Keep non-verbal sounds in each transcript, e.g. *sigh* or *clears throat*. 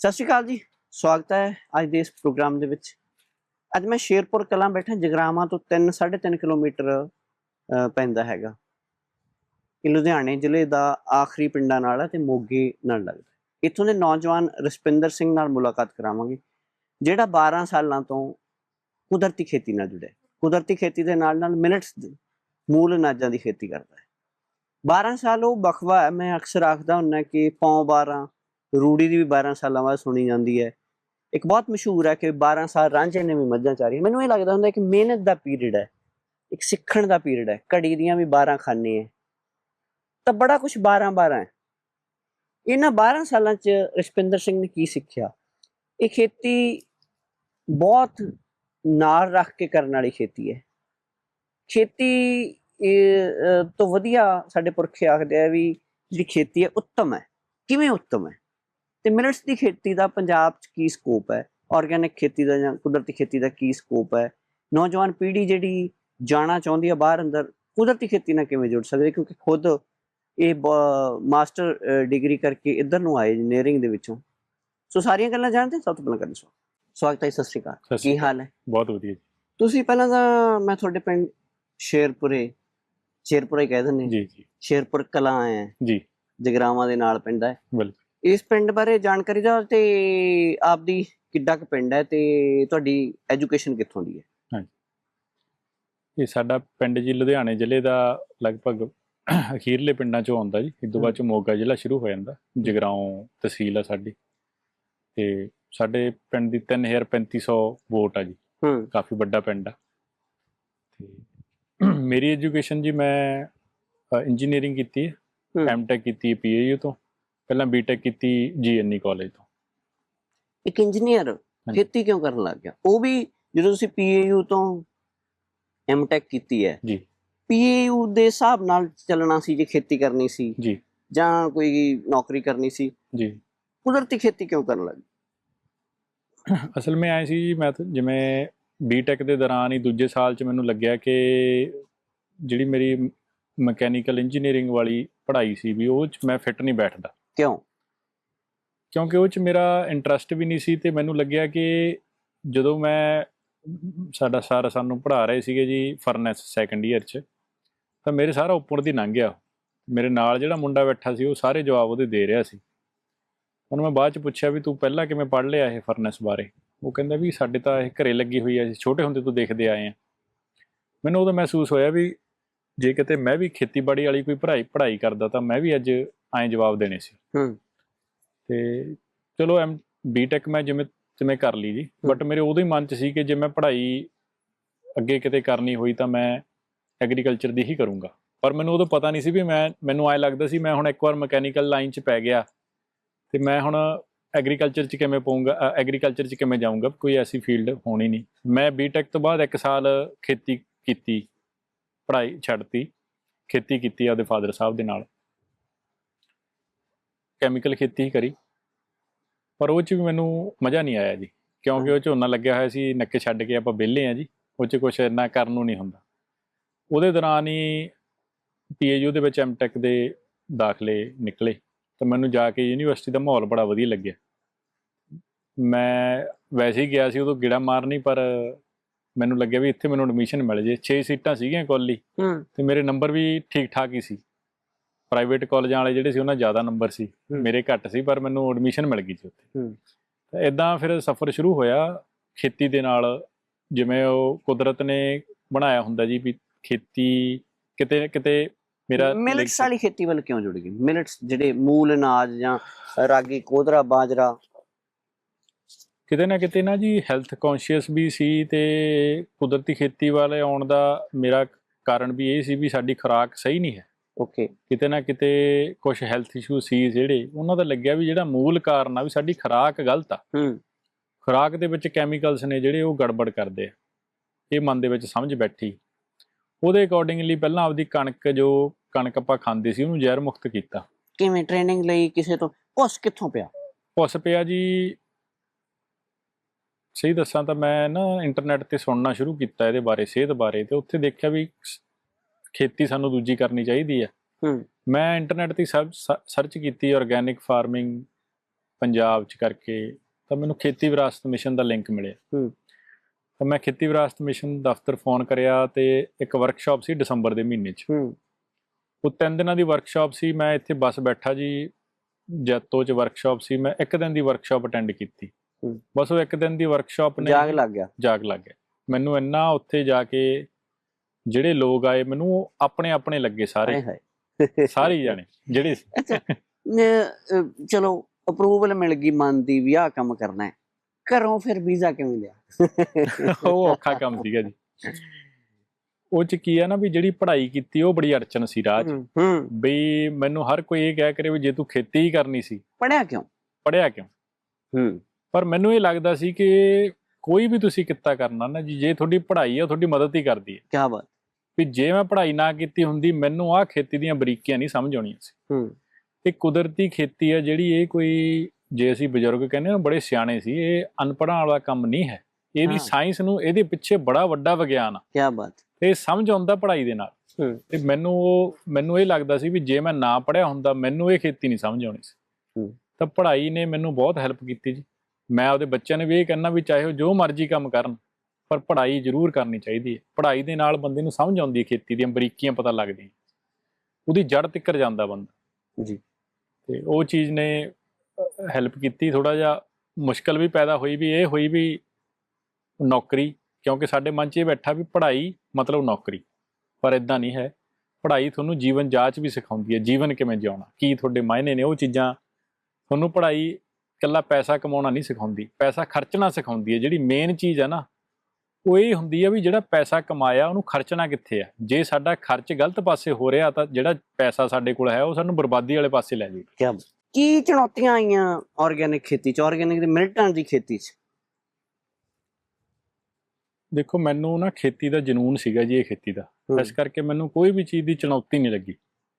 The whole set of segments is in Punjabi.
ਸਤਿ ਸ਼੍ਰੀ ਅਕਾਲ ਜੀ। ਸਵਾਗਤ ਹੈ ਅੱਜ ਦੇ ਇਸ ਪ੍ਰੋਗਰਾਮ ਦੇ ਵਿੱਚ। ਅੱਜ ਮੈਂ ਸ਼ੇਰਪੁਰ ਕਲਾਂ ਬੈਠਾ, ਜਗਰਾਵਾਂ ਤੋਂ 3 3.5 ਕਿਲੋਮੀਟਰ ਪੈਂਦਾ ਹੈਗਾ। ਇਹ ਲੁਧਿਆਣੇ ਜ਼ਿਲ੍ਹੇ ਦਾ ਆਖਰੀ ਪਿੰਡਾਂ ਨਾਲ ਹੈ ਤੇ ਮੋਗੇ ਨਾਲ ਲੱਗਦਾ ਇੱਥੋਂ ਦੇ ਨੌਜਵਾਨ ਰਸਪਿੰਦਰ ਸਿੰਘ ਨਾਲ ਮੁਲਾਕਾਤ ਕਰਾਵਾਂਗੇ, ਜਿਹੜਾ 12 ਸਾਲਾਂ ਤੋਂ ਕੁਦਰਤੀ ਖੇਤੀ ਨਾਲ ਜੁੜਿਆ ਕੁਦਰਤੀ ਖੇਤੀ ਦੇ ਨਾਲ ਨਾਲ ਮਿਲਟਸ ਮੂਲ ਅਨਾਜਾਂ ਦੀ ਖੇਤੀ ਕਰਦਾ ਹੈ। 12 ਸਾਲ ਉਹ ਬਖਵਾ ਹੈ, ਮੈਂ ਅਕਸਰ ਆਖਦਾ ਹੁੰਨਾ ਕਿ ਪੌਂ 12 ਰੂੜੀ ਦੀ ਵੀ 12 ਸਾਲਾਂ ਬਾਅਦ ਸੁਣੀ ਜਾਂਦੀ ਹੈ। ਇੱਕ ਬਹੁਤ ਮਸ਼ਹੂਰ ਹੈ ਕਿ 12 ਸਾਲ ਰਾਂਝੇ ਨੇ ਵੀ ਮੱਝਾਂ ਚਾਰੀਆਂ। ਮੈਨੂੰ ਇਹ ਲੱਗਦਾ ਹੁੰਦਾ ਕਿ ਮਿਹਨਤ ਦਾ ਪੀਰੀਅਡ ਹੈ। ਇੱਕ ਸਿੱਖਣ ਦਾ ਪੀਰੀਅਡ ਹੈ। ਘੜੀ ਦੀਆਂ ਵੀ 12 ਖਾਨੇ ਹੈ। ਤਾਂ ਬੜਾ ਕੁਝ 12 12 ਹੈ। ਇਹਨਾਂ 12 ਸਾਲਾਂ ਚ ਰਸ਼ਪਿੰਦਰ ਸਿੰਘ ਨੇ ਕੀ ਸਿੱਖਿਆ? ਇਹ ਖੇਤੀ ਬਹੁਤ ਨਾਲ ਰੱਖ ਕੇ ਕਰਨ ਵਾਲੀ ਖੇਤੀ ਹੈ। ਖੇਤੀ ਤੋਂ ਵਧੀਆ ਸਾਡੇ ਪੁਰਖੇ ਆਖਦੇ ਆ ਵੀ ਜਿਹੜੀ ਖੇਤੀ ਹੈ, ਉੱਤਮ ਹੈ। ਕਿਵੇਂ ਉੱਤਮ ਹੈ? ਤੇ ਮਿਲਟਸ ਦੀ ਖੇਤੀ ਦਾ ਪੰਜਾਬ 'ਚ ਕੀ ਸਕੋਪ ਹੈ? ਆਰਗੈਨਿਕ ਖੇਤੀ ਦਾ ਜਾਂ ਕੁਦਰਤੀ ਖੇਤੀ ਦਾ ਕੀ ਸਕੋਪ ਹੈ? ਨੌਜਵਾਨ ਪੀੜ੍ਹੀ ਜਿਹੜੀ ਜਾਣਾ ਚਾਹੁੰਦੀ ਹੈ ਬਾਹਰ ਅੰਦਰ ਕੁਦਰਤੀ ਖੇਤੀ ਨਾਲ ਕਿਵੇਂ ਜੁੜ ਸਕਦੀ ਕਿਉਂਕਿ ਖੁਦ ਇਹ ਮਾਸਟਰ ਡਿਗਰੀ ਕਰਕੇ ਇੱਧਰ ਨੂੰ ਆਏ ਇੰਜੀਨੀਅਰਿੰਗ ਦੇ ਵਿੱਚੋਂ। ਸੋ ਸਾਰੀਆਂ ਗੱਲਾਂ ਜਾਣਦੇ? ਸਭ ਤੋਂ ਪਹਿਲਾਂ ਕਰਦੇ ਸਵਾਗਤ ਸਵਾਗਤ ਹੈ ਸਤਿ ਸ਼੍ਰੀ ਅਕਾਲ। ਕੀ ਹਾਲ ਹੈ? ਬਹੁਤ ਵਧੀਆ ਜੀ। ਤੁਸੀਂ ਪਹਿਲਾਂ ਤਾਂ ਮੈਂ ਤੁਹਾਡੇ ਪਿੰਡ ਸ਼ੇਰਪੁਰੇ ਸ਼ੇਰਪੁਰੇ ਕਹਿ ਦਿੰਦੇ। ਜੀ ਜੀ। ਸ਼ੇਰਪੁਰ ਕਲਾਂ ਆਏ ਹਾਂ ਜੀ। ਜਗਰਾਵਾਂ ਦੇ ਨਾਲ ਪਿੰਡ ਹੈ। ਬਿਲਕੁਲ। ਇਸ ਪਿੰਡ ਬਾਰੇ ਜਾਣਕਾਰੀ ਦਿਓ ਤੇ ਆਪਦੀ ਕਿੱਡਾ ਕੁ ਪਿੰਡ ਹੈ ਤੇ ਤੁਹਾਡੀ ਐਜੂਕੇਸ਼ਨ ਕਿੱਥੋਂ ਦੀ ਹੈ? ਇਹ ਸਾਡਾ ਪਿੰਡ ਜੀ ਲੁਧਿਆਣੇ ਜ਼ਿਲ੍ਹੇ ਦਾ ਲਗਭਗ ਅਖੀਰਲੇ ਪਿੰਡਾਂ ਚੋਂ ਆਉਂਦਾ ਜੀ। ਇਸ ਤੋਂ ਬਾਅਦ ਚ ਮੋਗਾ ਜ਼ਿਲ੍ਹਾ ਸ਼ੁਰੂ ਹੋ ਜਾਂਦਾ। ਜਗਰਾਉਂ ਤਹਿਸੀਲ ਆ ਸਾਡੀ। ਤੇ ਸਾਡੇ ਪਿੰਡ ਦੀ 3350 ਵੋਟ ਆ ਜੀ। ਕਾਫੀ ਵੱਡਾ ਪਿੰਡ ਆ। ਤੇ ਮੇਰੀ ਐਜੂਕੇਸ਼ਨ ਜੀ ਮੈਂ ਇੰਜੀਨੀਅਰਿੰਗ ਕੀਤੀ ਹੂੰ। ਐਮਟੈਕ ਕੀਤੀ ਹੈ ਪੀਏਯੂ ਤੋਂ। ਪਹਿਲਾਂ ਬੀਟੈਕ ਕੀਤੀ ਜੀਐਨਈ ਕਾਲਜ ਤੋਂ। ਇੱਕ ਇੰਜੀਨੀਅਰ ਖੇਤੀ ਕਿਉਂ ਕਰਨ ਲੱਗ ਗਿਆ? ਉਹ ਵੀ ਜਦੋਂ ਤੁਸੀਂ ਪੀਏਯੂ ਤੋਂ ਐਮਟੈਕ ਕੀਤੀ ਹੈ ਜੀ। ਪੀਏਯੂ ਦੇ ਹਿਸਾਬ ਨਾਲ ਚੱਲਣਾ ਸੀ ਜੇ ਖੇਤੀ ਕਰਨੀ ਸੀ ਜੀ। ਜਾਂ ਕੋਈ ਨੌਕਰੀ ਕਰਨੀ ਸੀ। ਜੀ। ਕੁਦਰਤੀ ਖੇਤੀ ਕਿਉਂ ਕਰਨ ਲੱਗ ਅਸਲ ਵਿੱਚ ਆਏ ਸੀ ਜੀ ਮੈਂ ਜਿਵੇਂ ਬੀਟੈਕ ਦੇ ਦੌਰਾਨ ਹੀ ਦੂਜੇ ਸਾਲ ਚ ਮੈਨੂੰ ਲੱਗਿਆ ਕਿ ਜਿਹੜੀ ਮੇਰੀ ਮਕੈਨੀਕਲ ਇੰਜੀਨੀਅਰਿੰਗ ਵਾਲੀ ਪੜ੍ਹਾਈ ਸੀ ਵੀ ਉਹ ਚ ਮੈਂ ਫਿੱਟ ਨਹੀਂ ਬੈਠਦਾ। ਕਿਉਂ? ਕਿਉਂਕਿ ਉਹ ਚ ਮੇਰਾ ਇੰਟਰਸਟ ਵੀ ਨਹੀਂ ਸੀ ਤੇ ਮੈਨੂੰ ਲੱਗਿਆ ਕਿ ਜਦੋਂ ਮੈਂ ਸਾਡਾ ਸਾਰਾ ਸਾਨੂੰ ਪੜ੍ਹਾ ਰਹੇ ਸੀਗੇ ਜੀ ਫਰਨੈਸ ਸੈਕੰਡ ਈਅਰ ਚ, ਤਾਂ ਮੇਰੇ ਸਾਰਾ ਉੱਪਰ ਦੀ ਲੰਘ ਗਿਆ। ਮੇਰੇ ਨਾਲ ਜਿਹੜਾ ਮੁੰਡਾ ਬੈਠਾ ਸੀ, ਉਹ ਸਾਰੇ ਜਵਾਬ ਉਹਦੇ ਦੇ ਰਿਹਾ ਸੀ। ਉਹਨੂੰ ਮੈਂ ਬਾਅਦ ਚ ਪੁੱਛਿਆ ਵੀ ਤੂੰ ਪਹਿਲਾਂ ਕਿਵੇਂ ਪੜ੍ਹ ਲਿਆ ਇਹ ਫਰਨੈਸ ਬਾਰੇ? ਉਹ ਕਹਿੰਦਾ ਵੀ ਸਾਡੇ ਤਾਂ ਇਹ ਘਰੇ ਲੱਗੀ ਹੋਈ ਹੈ ਅਸੀਂ ਛੋਟੇ ਹੁੰਦੇ ਤੋਂ ਦੇਖਦੇ ਆਏ ਆ। ਮੈਨੂੰ ਉਦੋਂ ਮਹਿਸੂਸ ਹੋਇਆ ਵੀ ਜੇ ਕਿਤੇ ਮੈਂ ਵੀ ਖੇਤੀਬਾੜੀ ਵਾਲੀ ਕੋਈ ਪੜ੍ਹਾਈ ਪੜ੍ਹਾਈ ਕਰਦਾ ਤਾਂ ਮੈਂ ਵੀ ਅੱਜ ਐਂ ਜਵਾਬ ਦੇਣੇ ਸੀ। ਹੂੰ। ਤੇ ਚਲੋ ਐਮ ਬੀਟੈਕ ਮੈਂ ਜਿਵੇਂ ਜਿਵੇਂ ਕਰ ਲਈ ਜੀ। ਬਟ ਮੇਰੇ ਉਦੋਂ ਹੀ ਮਨ 'ਚ ਸੀ ਕਿ ਜੇ ਮੈਂ ਪੜ੍ਹਾਈ ਅੱਗੇ ਕਿਤੇ ਕਰਨੀ ਹੋਈ ਤਾਂ ਮੈਂ ਐਗਰੀਕਲਚਰ ਦੀ ਹੀ ਕਰੂੰਗਾ। ਪਰ ਮੈਨੂੰ ਉਦੋਂ ਪਤਾ ਨਹੀਂ ਸੀ ਵੀ ਮੈਂ ਮੈਨੂੰ ਐ ਲੱਗਦਾ ਸੀ ਮੈਂ ਹੁਣ ਇੱਕ ਵਾਰ ਮਕੈਨੀਕਲ ਲਾਈਨ 'ਚ ਪੈ ਗਿਆ ਤੇ ਮੈਂ ਹੁਣ ਐਗਰੀਕਲਚਰ 'ਚ ਕਿਵੇਂ ਪਾਉਂਗਾ ਐਗਰੀਕਲਚਰ 'ਚ ਕਿਵੇਂ ਜਾਊਂਗਾ ਕੋਈ ਐਸੀ ਫੀਲਡ ਹੋਣੀ ਨਹੀਂ। ਮੈਂ ਬੀਟੈਕ ਤੋਂ ਬਾਅਦ ਇੱਕ ਸਾਲ ਖੇਤੀ ਕੀਤੀ ਪੜ੍ਹਾਈ ਛੱਡਤੀ ਖੇਤੀ ਕੀਤੀ ਆਪਦੇ ਫਾਦਰ ਸਾਹਿਬ ਦੇ ਨਾਲ। ਕੈਮੀਕਲ ਖੇਤੀ ਹੀ ਕਰੀ। ਪਰ ਉਹ ਚ ਵੀ ਮੈਨੂੰ ਮਜ਼ਾ ਨਹੀਂ ਆਇਆ ਜੀ। ਕਿਉਂਕਿ ਉਹ ਝੋਨਾ ਲੱਗਿਆ ਹੋਇਆ ਸੀ ਨੱਕੇ ਛੱਡ ਕੇ ਆਪਾਂ ਵਿਹਲੇ ਆ ਜੀ। ਉਹ ਚ ਕੁਝ ਇੰਨਾ ਕਰਨ ਨੂੰ ਨਹੀਂ ਹੁੰਦਾ। ਉਹਦੇ ਦੌਰਾਨ ਹੀ ਪੀਏਯੂ ਦੇ ਵਿੱਚ ਐਮਟੈਕ ਦੇ ਦਾਖਲੇ ਨਿਕਲੇ। ਤਾਂ ਮੈਨੂੰ ਜਾ ਕੇ ਯੂਨੀਵਰਸਿਟੀ ਦਾ ਮਾਹੌਲ ਬੜਾ ਵਧੀਆ ਲੱਗਿਆ। ਮੈਂ ਵੈਸੇ ਹੀ ਗਿਆ ਸੀ ਉਦੋਂ ਗਿੜਾ ਮਾਰਨੀ ਪਰ ਮੈਨੂੰ ਲੱਗਿਆ ਵੀ ਇੱਥੇ ਮੈਨੂੰ ਐਡਮਿਸ਼ਨ ਮਿਲ ਜੇ। 6 ਸੀਟਾਂ ਸੀਗੀਆਂ ਕਾਲੀ ਹੂੰ। ਤੇ ਮੇਰੇ ਨੰਬਰ ਵੀ ਠੀਕ ਠਾਕ ਹੀ ਸੀ। ਪ੍ਰਾਈਵੇਟ ਕਾਲਜਾਂ ਵਾਲੇ ਜਿਹੜੇ ਸੀ ਉਹਨਾਂ ਜ਼ਿਆਦਾ ਨੰਬਰ ਸੀ। ਮੇਰੇ ਘੱਟ ਸੀ ਪਰ ਮੈਨੂੰ ਐਡਮਿਸ਼ਨ ਮਿਲ ਗਈ ਸੀ ਉੱਥੇ। ਤਾਂ ਇਦਾਂ ਫਿਰ ਸਫ਼ਰ ਸ਼ੁਰੂ ਹੋਇਆ ਖੇਤੀ ਦੇ ਨਾਲ। ਜਿਵੇਂ ਉਹ ਕੁਦਰਤ ਨੇ ਬਣਾਇਆ ਹੁੰਦਾ ਜੀ ਵੀ ਖੇਤੀ ਕਿਤੇ ਕਿਤੇ ਮੇਰਾ ਮਿਲਟਸ ਵਾਲੀ ਖੇਤੀ ਵੱਲ ਕਿਉਂ ਜੁੜ ਗਈ ਮਿਲਟਸ ਜਿਹੜੇ ਮੂਲ ਅਨਾਜ ਜਾਂ ਰਾਗੀ ਕੋਦਰਾ ਬਾਜਰਾ। ਕਿਤੇ ਨਾ ਕਿਤੇ ਨਾ ਜੀ ਹੈਲਥ ਕੌਨਸ਼ੀਅਸ ਵੀ ਸੀ ਤੇ ਕੁਦਰਤੀ ਖੇਤੀ ਵਾਲੇ ਆਉਣ ਦਾ ਮੇਰਾ ਕਾਰਨ ਵੀ ਇਹ ਸੀ ਵੀ ਸਾਡੀ ਖੁਰਾਕ ਸਹੀ ਨਹੀਂ ਹੈ। ਓਕੇ ਕਿਤੇ ਨਾ ਕਿਤੇ ਕੁਝ ਹੈਲਥ ਇਸ਼ੂ ਸੀ ਜਿਹੜੇ ਉਹਨਾਂ ਦਾ ਲੱਗਿਆ ਵੀ ਜਿਹੜਾ ਮੂਲ ਕਾਰਨ ਆ ਵੀ ਸਾਡੀ ਖੁਰਾਕ ਗਲਤ ਆ। ਹੂੰ। ਖੁਰਾਕ ਦੇ ਵਿੱਚ ਕੈਮੀਕਲਸ ਨੇ ਜਿਹੜੇ ਉਹ ਗੜਬੜ ਕਰਦੇ ਆ। ਇਹ ਮਨ ਦੇ ਵਿੱਚ ਸਮਝ ਬੈਠੀ। ਉਹਦੇ ਅਕੋਰਡਿੰਗਲੀ ਪਹਿਲਾਂ ਆਪਦੀ ਕਣਕ ਜੋ ਕਣਕ ਆਪਾਂ ਖਾਂਦੇ ਸੀ ਉਹਨੂੰ ਜ਼ਹਿਰ ਮੁਕਤ ਕੀਤਾ। ਕਿਵੇਂ ਟ੍ਰੇਨਿੰਗ ਲਈ ਕਿਸੇ ਤੋਂ? ਉਸ ਕਿੱਥੋਂ ਪਿਆ? ਉਸ ਪਿਆ ਜੀ। ਸਹੀ ਦੱਸਾਂ ਤਾਂ ਮੈਂ ਨਾ ਇੰਟਰਨੈਟ ਤੇ ਸੁਣਨਾ ਸ਼ੁਰੂ ਕੀਤਾ ਇਹਦੇ ਬਾਰੇ ਸਿਹਤ ਬਾਰੇ ਤੇ ਉੱਥੇ ਦੇਖਿਆ ਵੀ ਖੇਤੀ ਸਾਨੂੰ ਦੂਜੀ ਕਰਨੀ ਚਾਹੀਦੀ ਹੈ। ਹੂੰ। ਮੈਂ ਇੰਟਰਨੈਟ ਤੇ ਸਰਚ ਕੀਤੀ ਆਰਗੈਨਿਕ ਫਾਰਮਿੰਗ ਪੰਜਾਬ 'ਚ ਕਰਕੇ ਤਾਂ ਮੈਨੂੰ ਖੇਤੀ ਵਿਰਾਸਤ ਮਿਸ਼ਨ ਦਾ ਲਿੰਕ ਮਿਲਿਆ। ਹੂੰ। ਤਾਂ ਮੈਂ ਖੇਤੀ ਵਿਰਾਸਤ ਮਿਸ਼ਨ ਦਫ਼ਤਰ ਫੋਨ ਕਰਿਆ ਤੇ ਇੱਕ ਵਰਕਸ਼ਾਪ ਸੀ ਦਸੰਬਰ ਦੇ ਮਹੀਨੇ 'ਚ। ਹੂੰ। ਉਹ ਤਿੰਨ ਦਿਨਾਂ ਦੀ ਵਰਕਸ਼ਾਪ ਸੀ ਮੈਂ ਇੱਥੇ ਬੱਸ ਬੈਠਾ ਜੀ ਜੈਤੋ 'ਚ ਵਰਕਸ਼ਾਪ ਸੀ ਮੈਂ ਇੱਕ ਦਿਨ ਦੀ ਵਰਕਸ਼ਾਪ ਅਟੈਂਡ ਕੀਤੀ। ਬਸ ਉਹ ਇੱਕ ਦਿਨ ਦੀ ਵਰਕਸ਼ਾਪ ਨੇ ਜਾਗ ਲੱਗ ਗਿਆ। ਜਾਗ ਲੱਗ ਗਿਆ। ਮੈਨੂੰ ਇੰਨਾ ਉੱਥੇ ਜਾ ਕੇ ਜਿਹੜੇ ਲੋਕ ਆਏ ਮੈਨੂੰ ਉਹ ਆਪਣੇ ਆਪਣੇ ਲੱਗੇ ਸਾਰੇ। ਸਾਰੇ ਜਾਣੇ ਜਿਹੜੇ ਚਲੋ ਅਪਰੂਵਲ ਮਿਲ ਗਈ ਮਨ ਦੀ ਵੀ ਆਹ ਕੰਮ ਕਰਨਾ ਹੈ। ਘਰੋਂ ਫਿਰ ਵੀਜ਼ਾ ਕਿਵੇਂ ਲਿਆ? *laughs* ਉਹ ਔਖਾ ਕੰਮ ਸੀਗਾ ਜੀ। ਉਹ ਚ ਕੀ ਹੈ ਨਾ ਵੀ ਜਿਹੜੀ ਪੜ੍ਹਾਈ ਕੀਤੀ ਉਹ ਬੜੀ ਅੜਚਨ ਸੀ ਹੂੰ ਬਈ ਮੈਨੂੰ ਹਰ ਕੋਈ ਇਹ ਕਹਿ ਕਰੇ ਵੀ ਜੇ ਤੂੰ ਖੇਤੀ ਹੀ ਕਰਨੀ ਸੀ ਪੜਿਆ ਕਿਉਂ? ਪੜ੍ਹਿਆ ਕਿਉਂ? ਹੂੰ। ਪਰ ਮੈਨੂੰ ਇਹ ਲੱਗਦਾ ਸੀ ਕਿ ਕੋਈ ਵੀ ਤੁਸੀਂ ਕਿੱਤਾ ਕਰਨਾ ਨਾ ਜੀ ਜੇ ਤੁਹਾਡੀ ਪੜ੍ਹਾਈ ਉਹ ਤੁਹਾਡੀ ਮਦਦ ਹੀ ਕਰਦੀ ਹੈ। ਕੀ ਬਾਤ। ਵੀ ਜੇ ਮੈਂ ਪੜ੍ਹਾਈ ਨਾ ਕੀਤੀ ਹੁੰਦੀ ਮੈਨੂੰ ਆਹ ਖੇਤੀ ਦੀਆਂ ਬਰੀਕੀਆਂ ਨਹੀਂ ਸਮਝ ਆਉਣੀਆਂ ਸੀ। ਹੂੰ। ਇਹ ਕੁਦਰਤੀ ਖੇਤੀ ਹੈ ਜਿਹੜੀ ਇਹ ਕੋਈ ਜੇ ਅਸੀਂ ਬਜ਼ੁਰਗ ਕਹਿੰਦੇ ਨਾ ਬੜੇ ਸਿਆਣੇ ਸੀ ਇਹ ਅਨਪੜ੍ਹਾਂ ਵਾਲਾ ਕੰਮ ਨਹੀਂ ਹੈ। ਇਹਦੀ ਹਾਂ। ਸਾਇੰਸ ਨੂੰ ਇਹਦੇ ਪਿੱਛੇ ਬੜਾ ਵੱਡਾ ਵਿਗਿਆਨ ਆ। ਕੀ ਬਾਤ। ਤੇ ਇਹ ਸਮਝ ਆਉਂਦਾ ਪੜ੍ਹਾਈ ਦੇ ਨਾਲ। ਹੂੰ। ਤੇ ਮੈਨੂੰ ਉਹ ਮੈਨੂੰ ਇਹ ਲੱਗਦਾ ਸੀ ਵੀ ਜੇ ਮੈਂ ਨਾ ਪੜ੍ਹਿਆ ਹੁੰਦਾ ਮੈਨੂੰ ਇਹ ਖੇਤੀ ਨਹੀਂ ਸਮਝ ਆਉਣੀ ਸੀ। ਹੂੰ। ਤਾਂ ਪੜ੍ਹਾਈ ਨੇ ਮੈਨੂੰ ਬਹੁਤ ਹੈਲਪ ਕੀਤੀ ਜੀ। ਮੈਂ ਆਪਦੇ ਬੱਚਿਆਂ ਨੂੰ ਵੀ ਇਹ ਕਹਿਣਾ ਵੀ ਚਾਹੇ ਉਹ ਜੋ ਮਰਜ਼ੀ ਕੰਮ ਕਰਨ ਪਰ ਪੜ੍ਹਾਈ ਜ਼ਰੂਰ ਕਰਨੀ ਚਾਹੀਦੀ ਹੈ। ਪੜ੍ਹਾਈ ਦੇ ਨਾਲ ਬੰਦੇ ਨੂੰ ਸਮਝ ਆਉਂਦੀ ਹੈ ਖੇਤੀ ਦੀਆਂ ਬਰੀਕੀਆਂ ਪਤਾ ਲੱਗਦੀਆਂ ਉਹਦੀ ਜੜ ਤਿੱਕਰ ਜਾਂਦਾ ਬੰਦਾ। ਜੀ। ਤੇ ਉਹ ਚੀਜ਼ ਨੇ ਹੈਲਪ ਕੀਤੀ ਥੋੜਾ ਜਿਹਾ ਮੁਸ਼ਕਲ ਵੀ ਪੈਦਾ ਹੋਈ ਵੀ ਇਹ ਹੋਈ ਵੀ ਨੌਕਰੀ ਕਿਉਂਕਿ ਸਾਡੇ ਮਨ 'ਚ ਇਹ ਬੈਠਾ ਵੀ ਪੜ੍ਹਾਈ ਮਤਲਬ ਨੌਕਰੀ ਪਰ ਇਦਾਂ ਨਹੀਂ ਹੈ। ਪੜ੍ਹਾਈ ਤੁਹਾਨੂੰ ਜੀਵਨ ਜਾਂਚ ਵੀ ਸਿਖਾਉਂਦੀ ਹੈ ਜੀਵਨ ਕਿਵੇਂ ਜਿਉਣਾ ਕੀ ਤੁਹਾਡੇ ਮਾਇਨੇ ਨੇ ਉਹ ਚੀਜ਼ਾਂ। ਤੁਹਾਨੂੰ ਪੜ੍ਹਾਈ ਇਕੱਲਾ ਪੈਸਾ ਕਮਾਉਣਾ ਨਹੀਂ ਸਿਖਾਉਂਦੀ ਪੈਸਾ ਖਰਚਣਾ ਸਿਖਾਉਂਦੀ ਹੈ। ਜਿਹੜੀ ਮੇਨ ਚੀਜ਼ ਹੈ ਨਾ ਉਹ ਇਹ ਹੁੰਦੀ ਹੈ ਵੀ ਜਿਹੜਾ ਪੈਸਾ ਕਮਾਇਆ ਉਹਨੂੰ ਖਰਚਣਾ ਕਿੱਥੇ ਹੈ? ਜੇ ਸਾਡਾ ਖਰਚ ਗਲਤ ਪਾਸੇ ਹੋ ਰਿਹਾ ਤਾਂ ਜਿਹੜਾ ਪੈਸਾ ਸਾਡੇ ਕੋਲ ਹੈ ਉਹ ਸਾਨੂੰ ਬਰਬਾਦੀ ਵਾਲੇ ਪਾਸੇ ਲੈ ਜਾਊ। ਕੀ ਚੁਣੌਤੀਆਂ ਆਈਆਂ ਆਰਗੇਨਿਕ ਖੇਤੀ ਚ ਆਰਗੇਨਿਕ ਦੇ ਮਿਲਟਾਂ ਦੀ ਖੇਤੀ ਚ? ਦੇਖੋ ਮੈਨੂੰ ਨਾ ਖੇਤੀ ਦਾ ਜਨੂਨ ਸੀਗਾ ਜੀ ਇਹ ਖੇਤੀ ਦਾ। ਇਸ ਕਰਕੇ ਮੈਨੂੰ ਕੋਈ ਵੀ ਚੀਜ਼ ਦੀ ਚੁਣੌਤੀ ਨਹੀਂ ਲੱਗੀ।